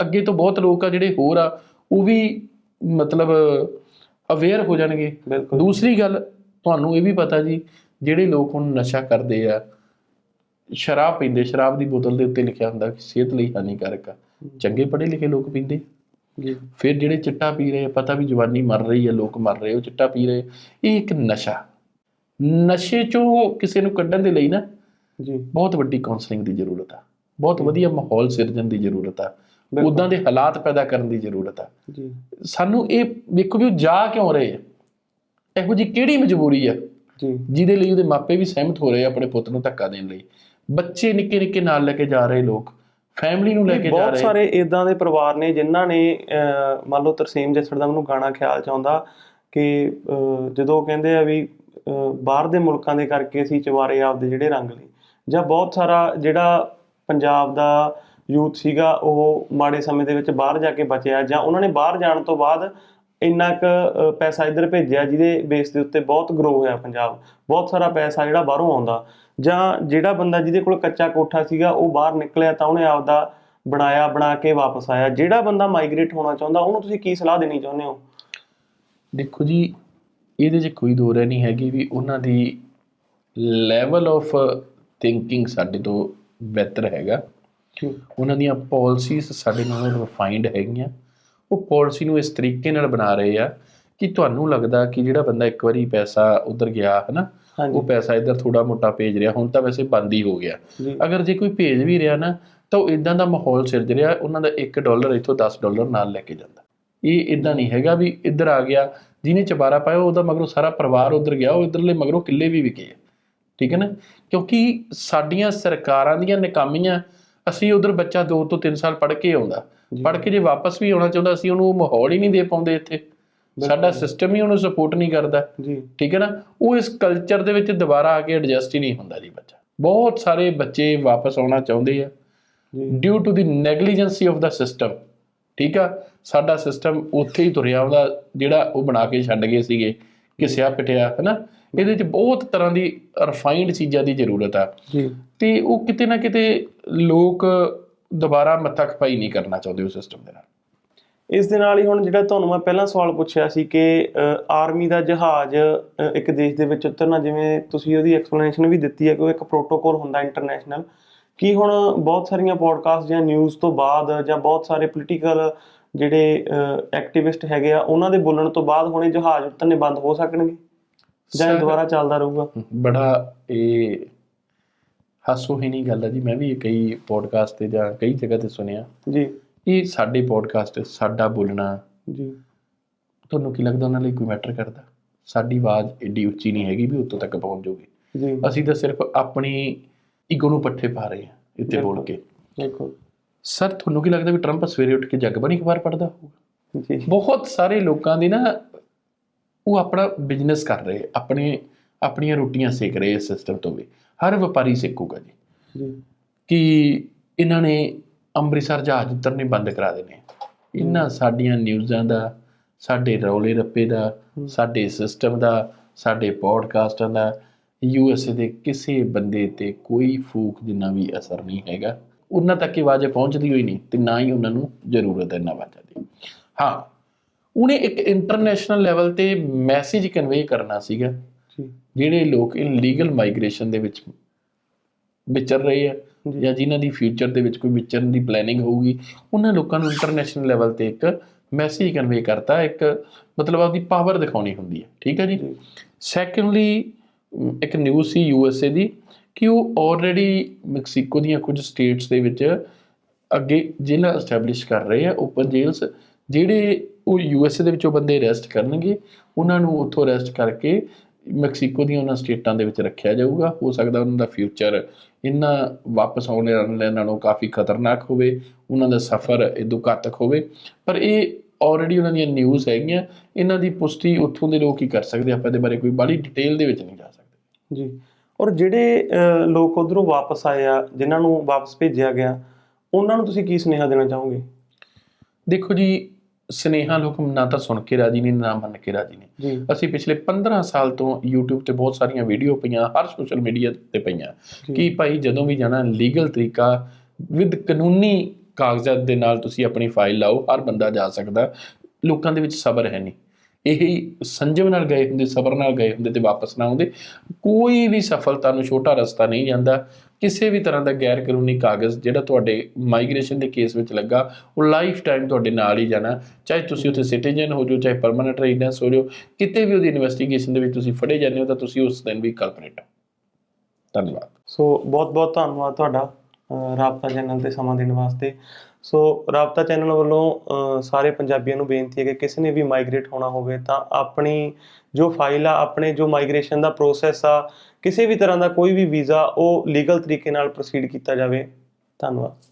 ਅੱਗੇ ਤੋਂ ਬਹੁਤ ਲੋਕ ਆ ਜਿਹੜੇ ਹੋਰ ਆ ਉਹ ਵੀ ਮਤਲਬ ਅਵੇਅਰ ਹੋ ਜਾਣਗੇ। ਦੂਸਰੀ ਗੱਲ ਤੁਹਾਨੂੰ ਇਹ ਵੀ ਪਤਾ ਜੀ ਜਿਹੜੇ ਲੋਕ ਹੁਣ ਨਸ਼ਾ ਕਰਦੇ ਆ ਸ਼ਰਾਬ ਪੀਂਦੇ ਸ਼ਰਾਬ ਦੀ ਬੋਤਲ ਦੇ ਉੱਤੇ ਲਿਖਿਆ ਹੁੰਦਾ ਕਿ ਸਿਹਤ ਲਈ ਹਾਨੀਕਾਰਕ ਆ। ਚੰਗੇ ਪੜ੍ਹੇ ਲਿਖੇ ਲੋਕ ਪੀਂਦੇ। ਜੀ। ਫਿਰ ਜਿਹੜੇ ਚਿੱਟਾ ਪੀ ਰਹੇ ਪਤਾ ਵੀ ਜਵਾਨੀ ਮਰ ਰਹੀ ਹੈ ਲੋਕ ਮਰ ਰਹੇ ਉਹ ਚਿੱਟਾ ਪੀ ਰਹੇ ਇਹ ਇੱਕ ਨਸ਼ਾ। ਨਸ਼ੇ ਚੋਂ ਕਿਸੇ ਨੂੰ ਕੱਢਣ ਦੇ ਲਈ ਨਾ ਜੀ। ਬਹੁਤ ਵੱਡੀ ਕਾਉਂਸਲਿੰਗ ਦੀ ਜ਼ਰੂਰਤ ਆ। ਬਹੁਤ ਵਧੀਆ ਮਾਹੌਲ ਸਿਰਜਣ ਦੀ ਜ਼ਰੂਰਤ ਆ। ਉਦਾਂ ਦੇ ਹਾਲਾਤ ਪੈਦਾ ਕਰਨ ਦੀ ਜ਼ਰੂਰਤ ਆ। ਜੀ। ਸਾਨੂੰ ਇਹ ਵੇਖੋ ਵੀ ਉਹ ਜਾ ਕਿਉਂ ਰਹੇ ਆ। ਇਹੋ ਜੀ ਕਿਹੜੀ ਮਜਬੂਰੀ ਆ? ਜੀ। ਜਿਹਦੇ ਲਈ ਉਹਦੇ ਮਾਪੇ ਵੀ ਸਹਿਮਤ ਹੋ ਰਹੇ ਆ ਆਪਣੇ ਪੁੱਤ ਨੂੰ ਧੱਕਾ ਦੇਣ ਲਈ। ਬੱਚੇ ਨਿੱਕੇ ਨਿੱਕੇ ਨਾਲ ਲੈ ਕੇ ਜਾ ਰਹੇ ਲੋਕ। ਫੈਮਿਲੀ ਨੂੰ ਲੈ ਕੇ ਜਾ ਬਹੁਤ ਰਹੇ। ਸਾਰੇ ਇਦਾਂ ਦੇ ਪਰਿਵਾਰ ਨੇ ਜਿਨ੍ਹਾਂ ਨੇ ਮੰਨ ਲਓ ਤਰਸੀਮ ਜੱਸੜ ਦਾ ਮੈਨੂੰ ਗਾਣਾ ਖਿਆਲ ਚ ਆਉਂਦਾ ਕਿ ਜਦੋਂ ਕਹਿੰਦੇ ਆ ਵੀ ਬਾਹਰ ਦੇ ਮੁਲਕਾਂ ਦੇ ਕਰਕੇ ਅਸੀਂ ਚਵਾਰੇ ਆਪਦੇ ਜਿਹੜੇ ਰੰਗ ਲਈ ਜਾਂ ਬਹੁਤ ਸਾਰਾ ਜਿਹੜਾ ਪੰਜਾਬ ਦਾ ਯੂਥ ਸੀਗਾ, ਉਹ ਮਾੜੇ ਸਮੇਂ ਦੇ ਵਿੱਚ ਬਾਹਰ ਜਾ ਕੇ ਬਚਿਆ ਜਾਂ ਉਹਨਾਂ ਨੇ ਬਾਹਰ ਜਾਣ ਤੋਂ ਬਾਅਦ ਇੰਨਾ ਕੁ ਪੈਸਾ ਇੱਧਰ ਭੇਜਿਆ ਜਿਹਦੇ ਬੇਸ ਦੇ ਉੱਤੇ ਬਹੁਤ ਗਰੋ ਹੋਇਆ ਪੰਜਾਬ। ਬਹੁਤ ਸਾਰਾ ਪੈਸਾ ਜਿਹੜਾ ਬਾਹਰੋਂ ਆਉਂਦਾ। ਜਾਂ ਜਿਹੜਾ ਬੰਦਾ ਜਿਹਦੇ ਕੋਲ ਕੱਚਾ ਕੋਠਾ ਸੀਗਾ, ਉਹ ਬਾਹਰ ਨਿਕਲਿਆ ਤਾਂ ਉਹਨੇ ਆਪਦਾ ਬਣਾਇਆ, ਬਣਾ ਕੇ ਵਾਪਸ ਆਇਆ। ਜਿਹੜਾ ਬੰਦਾ ਮਾਈਗ੍ਰੇਟ ਹੋਣਾ ਚਾਹੁੰਦਾ, ਉਹਨੂੰ ਤੁਸੀਂ ਕੀ ਸਲਾਹ ਦੇਣੀ ਚਾਹੁੰਦੇ ਹੋ? ਦੇਖੋ ਜੀ, ਇਹਦੇ 'ਚ ਕੋਈ ਦੋ ਰਹਿ ਨਹੀਂ ਹੈਗੀ ਵੀ ਉਹਨਾਂ ਦੀ ਲੈਵਲ ਆਫ ਥਿੰਕਿੰਗ ਸਾਡੇ ਤੋਂ ਬਿਹਤਰ ਹੈਗਾ। ਉਹਨਾਂ ਦੀਆਂ ਪਾਲਿਸੀਜ਼ ਸਾਡੇ ਨਾਲੋਂ ਰਿਫਾਈਨਡ ਹੈਗੀਆਂ। ਉਹ ਪਾਲਿਸੀ ਨੂੰ ਇਸ ਤਰੀਕੇ ਨਾਲ ਬਣਾ ਰਹੇ ਆ ਕਿ ਤੁਹਾਨੂੰ ਲੱਗਦਾ ਕਿ ਜਿਹੜਾ ਬੰਦਾ ਇੱਕ ਵਾਰੀ ਪੈਸਾ ਉਧਰ ਗਿਆ ਹੈ ਨਾ ਉਹ ਪੈਸਾ ਇੱਧਰ ਥੋੜਾ ਮੋਟਾ ਭੇਜ ਰਿਹਾ ਹੁਣ ਤਾਂ ਵੈਸੇ ਬੰਦ ਹੀ ਹੋ ਗਿਆ। ਅਗਰ ਜੇ ਕੋਈ ਭੇਜ ਵੀ ਰਿਹਾ ਨਾ ਤਾਂ ਉਹ ਇਦਾਂ ਦਾ ਮਾਹੌਲ ਸਿਰਜ ਰਿਹਾ ਉਹਨਾਂ ਦਾ 1 ਡਾਲਰ ਇੱਥੋਂ 10 ਡਾਲਰ ਨਾਲ ਲੈ ਕੇ ਜਾਂਦਾ। ਇਹ ਇਦਾਂ ਨਹੀਂ ਹੈਗਾ ਵੀ ਇੱਧਰ ਆ ਗਿਆ ਜਿਹਨੇ ਚਬਾਰਾ ਪਾਇਆ ਉਹਦਾ ਮਗਰੋਂ ਸਾਰਾ ਪਰਿਵਾਰ ਉਧਰ ਗਿਆ ਉਹ ਇਧਰਲੇ ਮਗਰੋਂ ਕਿੱਲੇ ਵੀ ਵਿਕੇ ਠੀਕ ਹੈ ਨਾ? ਕਿਉਂਕਿ ਸਾਡੀਆਂ ਸਰਕਾਰਾਂ ਦੀਆਂ ਨਕਾਮੀਆਂ ਅਸੀਂ ਉਧਰ ਬੱਚਾ 2 ਤੋਂ 3 ਸਾਲ ਪੜ੍ਹ ਕੇ ਆਉਂਦਾ। ਪੜ੍ਹ ਕੇ ਜੇ ਵਾਪਸ ਵੀ ਆਉਣਾ ਚਾਹੁੰਦਾ ਅਸੀਂ ਉਹਨੂੰ ਮਾਹੌਲ ਹੀ ਨਹੀਂ ਦੇ ਪਾਉਂਦੇ ਇੱਥੇ। ਸਾਡਾ ਸਿਸਟਮ ਹੀ ਉਹਨੂੰ ਸਪੋਰਟ ਨਹੀਂ ਕਰਦਾ। ਠੀਕ ਹੈ ਨਾ? ਉਹ ਇਸ ਕਲਚਰ ਦੇ ਵਿੱਚ ਦੁਬਾਰਾ ਆ ਕੇ ਐਡਜਸਟ ਹੀ ਨਹੀਂ ਹੁੰਦਾ ਜੀ ਬੱਚਾ। ਬਹੁਤ ਸਾਰੇ ਬੱਚੇ ਵਾਪਸ ਆਉਣਾ ਚਾਹੁੰਦੇ ਆ। Due to the negligency of the system ਠੀਕ ਆ? ਸਾਡਾ ਸਿਸਟਮ ਉੱਥੇ ਹੀ ਤੁਰਿਆ ਉਹਦਾ ਜਿਹੜਾ ਉਹ ਬਣਾ ਕੇ ਛੱਡ ਗਏ ਸੀਗੇ। ਘਿਸਿਆ ਪਿਟਿਆ ਹੈ ਨਾ? ਇਹਦੇ ਵਿੱਚ ਬਹੁਤ ਤਰ੍ਹਾਂ ਦੀ ਰਿਫਾਈਨਡ ਚੀਜ਼ਾਂ ਦੀ ਜ਼ਰੂਰਤ ਆ। ਜੀ। ਤੇ ਉਹ ਕਿਤੇ ਨਾ ਕਿਤੇ ਲੋਕ ਦੁਬਾਰਾ ਮੱਥਾ ਖਪਾਈ ਨਹੀਂ ਕਰਨਾ ਚਾਹੁੰਦੇ ਉਸ ਸਿਸਟਮ ਦੇ ਨਾਲ। ਇਸ ਦੇ ਨਾਲ ਹੀ ਹੁਣ ਜਿਹੜਾ ਤੁਹਾਨੂੰ ਮੈਂ ਪਹਿਲਾਂ ਸਵਾਲ ਪੁੱਛਿਆ ਸੀ ਕਿ ਆਰਮੀ ਦਾ ਜਹਾਜ਼ ਇੱਕ ਦੇਸ਼ ਦੇ ਵਿੱਚ ਉਤਰਨਾ ਜਿਵੇਂ ਤੁਸੀਂ ਉਹਦੀ ਐਕਸਪਲੇਨੇਸ਼ਨ ਵੀ ਦਿੱਤੀ ਹੈ ਕਿ ਉਹ ਇੱਕ ਪ੍ਰੋਟੋਕੋਲ ਹੁੰਦਾ ਇੰਟਰਨੈਸ਼ਨਲ ਕੀ ਹੁਣ ਬਹੁਤ ਸਾਰੀਆਂ ਪੋਡਕਾਸਟ ਜਾਂ ਨਿਊਜ਼ ਤੋਂ ਬਾਅਦ ਜਾਂ ਬਹੁਤ ਸਾਰੇ ਪੋਲੀਟੀਕਲ ਜਿਹੜੇ ਐਕਟਿਵਿਸਟ ਹੈਗੇ ਆ ਉਹਨਾਂ ਦੇ ਬੋਲਣ ਤੋਂ ਬਾਅਦ ਹੁਣ ਜਹਾਜ਼ ਉਤਰਨੇ ਬੰਦ ਹੋ ਸਕਣਗੇ? ਜਾਂ ਦੁਬਾਰਾ ਚੱਲਦਾ ਰਹੂਗਾ? ਬੜਾ ਇਹ ਹਾਸੋਹੀਣੀ ਗੱਲ ਹੈ ਜੀ। ਮੈਂ ਵੀ ਕਈ ਪੋਡਕਾਸਟ ਤੇ ਜਾਂ ਕਈ ਜਗ੍ਹਾ ਤੇ ਸੁਣਿਆ। ਜੀ। ਇਹ ਸਾਡੇ ਪੋਡਕਾਸਟ ਸਾਡਾ ਬੋਲਣਾ ਜੀ। ਤੁਹਾਨੂੰ ਕੀ ਲੱਗਦਾ ਉਹਨਾਂ ਲਈ ਕੋਈ ਮੈਟਰ ਕਰਦਾ? ਸਾਡੀ ਆਵਾਜ਼ ਏਡੀ ਉੱਚੀ ਨਹੀਂ ਹੈਗੀ ਵੀ ਉੱਤੋਂ ਤੱਕ ਪਹੁੰਚ ਜਾਊਗੀ। ਜੀ। ਅਸੀਂ ਤਾਂ ਸਿਰਫ ਆਪਣੀ ਈਗੋ ਨੂੰ ਪੱਠੇ ਪਾ ਰਹੇ ਹਾਂ ਇੱਥੇ ਬੋਲ ਕੇ। ਬਿਲਕੁਲ। ਸਰ ਤੁਹਾਨੂੰ ਕੀ ਲੱਗਦਾ ਵੀ ਟਰੰਪ ਸਵੇਰੇ ਉੱਠ ਕੇ ਜਗਬਾਣੀ ਅਖਬਾਰ ਪੜ੍ਹਦਾ ਹੋਊਗਾ? ਜੀ। ਬਹੁਤ ਸਾਰੇ ਲੋਕਾਂ ਦੀ ਨਾ ਉਹ ਆਪਣਾ ਬਿਜ਼ਨਸ ਕਰ ਰਹੇ ਆਪਣੇ ਆਪਣੀਆਂ ਰੋਟੀਆਂ ਸੇਕ ਰਹੇ ਇਸ ਸਿਸਟਮ ਤੋਂ ਵੀ। ਹਰ ਵਪਾਰੀ ਸਿੱਖੂਗਾ ਜੀ। ਜੀ। ਕਿ ਇਹਨਾਂ ਨੇ ਅੰਮ੍ਰਿਤਸਰ ਜਹਾਜ਼ ਉਤਰਨੇ ਬੰਦ ਕਰਾ ਦੇਣੇ। ਇਹਨਾਂ ਸਾਡੀਆਂ ਨਿਊਜ਼ਾਂ ਦਾ ਸਾਡੇ ਰੌਲੇ ਰੱਪੇ ਦਾ ਸਾਡੇ ਸਿਸਟਮ ਦਾ ਸਾਡੇ ਪੋਡਕਾਸਟਾਂ ਦਾ ਯੂਐਸਏ ਦੇ ਕਿਸੇ ਬੰਦੇ ਤੇ ਕੋਈ ਫੂਕ ਜਿੰਨਾ ਵੀ ਅਸਰ ਨਹੀਂ ਹੈਗਾ। ਉਹਨਾਂ ਤੱਕ ਇਹ ਆਵਾਜ਼ ਪਹੁੰਚਦੀ ਹੋਈ ਨਹੀਂ ਤੇ ਨਾ ਹੀ ਉਹਨਾਂ ਨੂੰ ਜ਼ਰੂਰਤ ਹੈ ਇਹਨਾਂ ਆਵਾਜ਼ਾਂ ਦੀ ਹਾਂ ਉਹਨੇ ਇੱਕ ਇੰਟਰਨੈਸ਼ਨਲ ਲੈਵਲ ਤੇ ਮੈਸੇਜ ਕਨਵੇ ਕਰਨਾ ਸੀਗਾ ਜਿਹੜੇ ਲੋਕ ਇਲੀਗਲ ਮਾਈਗ੍ਰੇਸ਼ਨ ਦੇ ਵਿੱਚ ਵਿਚਰ ਰਹੇ ਆ ਜੀ। ਜਿਨ੍ਹਾਂ ਦੀ ਫਿਊਚਰ ਦੇ ਵਿੱਚ ਕੋਈ ਵਿਚਰਨ ਦੀ ਪਲੈਨਿੰਗ ਹੋਊਗੀ ਉਹਨਾਂ ਲੋਕਾਂ ਨੂੰ ਇੰਟਰਨੈਸ਼ਨਲ ਲੈਵਲ ਤੇ ਇੱਕ ਮੈਸੇਜ ਕਨਵੇ ਕਰਤਾ ਇੱਕ ਮਤਲਬ ਆਪਦੀ ਪਾਵਰ ਦਿਖਾਉਣੀ ਹੁੰਦੀ ਹੈ ਠੀਕ ਹੈ ਜੀ ਜੀ। ਸੈਕੰਡਲੀ ਇੱਕ ਨਿਊਜ਼ ਸੀ ਯੂਐਸਏ ਦੀ ਕਿ ਉਹ ਆਲਰੇਡੀ ਮੈਕਸੀਕੋ ਦੀਆਂ ਕੁਝ ਸਟੇਟਸ ਦੇ ਵਿੱਚ ਅੱਗੇ ਜੇਲ੍ਹਾਂ ਐਸਟੈਬਲਿਸ਼ ਕਰ ਰਹੇ ਆ ਓਪਨ ਜੇਲਸ ਜਿਹੜੇ ਉਹ ਯੂਐਸਏ ਦੇ ਵਿੱਚੋਂ ਬੰਦੇ ਅਰੈਸਟ ਕਰਨਗੇ ਉਹਨਾਂ ਨੂੰ ਉੱਥੋਂ ਅਰੈਸਟ ਕਰਕੇ ਮੈਕਸੀਕੋ ਦੀਆਂ ਉਹਨਾਂ ਸਟੇਟਾਂ ਦੇ ਵਿੱਚ ਰੱਖਿਆ ਜਾਊਗਾ। ਹੋ ਸਕਦਾ ਉਹਨਾਂ ਦਾ ਫਿਊਚਰ ਇਹਨਾਂ ਵਾਪਸ ਆਉਣ ਵਾਲਿਆਂ ਨਾਲੋਂ ਕਾਫੀ ਖਤਰਨਾਕ ਹੋਵੇ ਉਹਨਾਂ ਦਾ ਸਫ਼ਰ ਇਦੋਂ ਘਾਤਕ ਹੋਵੇ। ਪਰ ਇਹ ਆਲਰੇਡੀ ਉਹਨਾਂ ਦੀਆਂ ਨਿਊਜ਼ ਹੈਗੀਆਂ। ਇਹਨਾਂ ਦੀ ਪੁਸ਼ਟੀ ਉੱਥੋਂ ਦੇ ਲੋਕ ਹੀ ਕਰ ਸਕਦੇ ਆਪਾਂ ਇਹਦੇ ਬਾਰੇ ਕੋਈ ਬੜੀ ਡਿਟੇਲ ਦੇ ਵਿੱਚ ਨਹੀਂ ਜਾ ਸਕਦੇ। ਜੀ। ਔਰ ਜਿਹੜੇ ਲੋਕ ਉਧਰੋਂ ਵਾਪਸ ਆਏ ਆ ਜਿਨ੍ਹਾਂ ਨੂੰ ਵਾਪਸ ਭੇਜਿਆ ਗਿਆ ਉਹਨਾਂ ਨੂੰ ਤੁਸੀਂ ਕੀ ਸੁਨੇਹਾ ਦੇਣਾ ਚਾਹੋਗੇ? ਦੇਖੋ ਜੀ ਸਨੇਹਾ ਲੋਕ ਨਾ ਤਾਂ ਸੁਣ ਕੇ ਰਾਜੀ ਨੇ ਨਾ ਮੰਨ ਕੇ ਰਾਜੀ ਨੇ। ਅਸੀਂ ਪਿਛਲੇ 15 ਸਾਲ ਤੋਂ YouTube ਤੇ ਬਹੁਤ ਸਾਰੀਆਂ ਵੀਡੀਓ ਪਈਆਂ ਹਰ ਸੋਸ਼ਲ ਮੀਡੀਆ ਤੇ ਪਈਆਂ। ਕਿ ਭਾਈ ਜਦੋਂ ਵੀ ਜਾਣਾ ਲੀਗਲ ਤਰੀਕਾ ਵਿਦ ਕਾਨੂੰਨੀ ਕਾਗਜ਼ਾਤ ਦੇ ਨਾਲ ਤੁਸੀਂ ਆਪਣੀ ਫਾਈਲ ਲਾਓ ਹਰ ਬੰਦਾ ਜਾ ਸਕਦਾ। ਲੋਕਾਂ ਦੇ ਵਿੱਚ ਸਬਰ ਹੈ ਨਹੀਂ। ਇਹੀ ਸੰਜਮ ਨਾਲ ਗਏ ਹੁੰਦੇ ਸਬਰ ਨਾਲ ਗਏ ਹੁੰਦੇ ਤੇ ਵਾਪਸ ਨਾ ਆਉਂਦੇ। ਕੋਈ ਵੀ ਸਫਲਤਾ ਨੂੰ ਛੋਟਾ ਰਸਤਾ ਨਹੀਂ ਜਾਂਦਾ। ਕਿਸੇ ਵੀ ਤਰ੍ਹਾਂ ਦਾ ਗੈਰ ਕਾਨੂੰਨੀ ਕਾਗਜ਼ ਜਿਹੜਾ ਤੁਹਾਡੇ ਮਾਈਗ੍ਰੇਸ਼ਨ ਦੇ ਕੇਸ ਵਿੱਚ ਲੱਗਾ, ਉਹ ਲਾਈਫ ਟਾਈਮ ਤੁਹਾਡੇ ਨਾਲ ਹੀ ਜਾਣਾ। ਚਾਹੇ ਤੁਸੀਂ ਉੱਥੇ ਸਿਟੀਜ਼ਨ ਹੋ ਜਾਓ, ਚਾਹੇ ਪਰਮਨੈਂਟ ਰੈਜ਼ੀਡੈਂਸ ਹੋ ਜਾਓ, ਕਿਤੇ ਵੀ ਉਹਦੀ ਇਨਵੈਸਟੀਗੇਸ਼ਨ ਦੇ ਵਿੱਚ ਤੁਸੀਂ ਫੜੇ ਜਾਂਦੇ ਹੋ, ਤਾਂ ਤੁਸੀਂ ਉਸ ਦਿਨ ਵੀ ਕਲਪਰੇਟ ਹੋ। ਧੰਨਵਾਦ। ਸੋ ਬਹੁਤ ਬਹੁਤ ਧੰਨਵਾਦ ਤੁਹਾਡਾ ਰਾਬਤਾ ਚੈਨਲ ਤੇ ਸਮਾਂ ਦੇਣ ਵਾਸਤੇ। ਸੋ, ਰਾਬਤਾ ਚੈਨਲ ਵੱਲੋਂ ਸਾਰੇ ਪੰਜਾਬੀਆਂ ਨੂੰ ਬੇਨਤੀ ਹੈ ਕਿ ਕਿਸੇ ਨੇ ਵੀ ਮਾਈਗ੍ਰੇਟ ਹੋਣਾ ਹੋਵੇ, ਤਾਂ ਆਪਣੀ ਜੋ ਫਾਈਲ ਆ, ਆਪਣੇ ਜੋ ਮਾਈਗ੍ਰੇਸ਼ਨ ਦਾ ਪ੍ਰੋਸੈਸ ਆ ਕਿਸੇ ਵੀ ਤਰ੍ਹਾਂ ਦਾ ਕੋਈ ਵੀ ਵੀਜ਼ਾ ਉਹ ਲੀਗਲ ਤਰੀਕੇ ਨਾਲ ਪ੍ਰੋਸੀਡ ਕੀਤਾ ਜਾਵੇ, ਧੰਨਵਾਦ।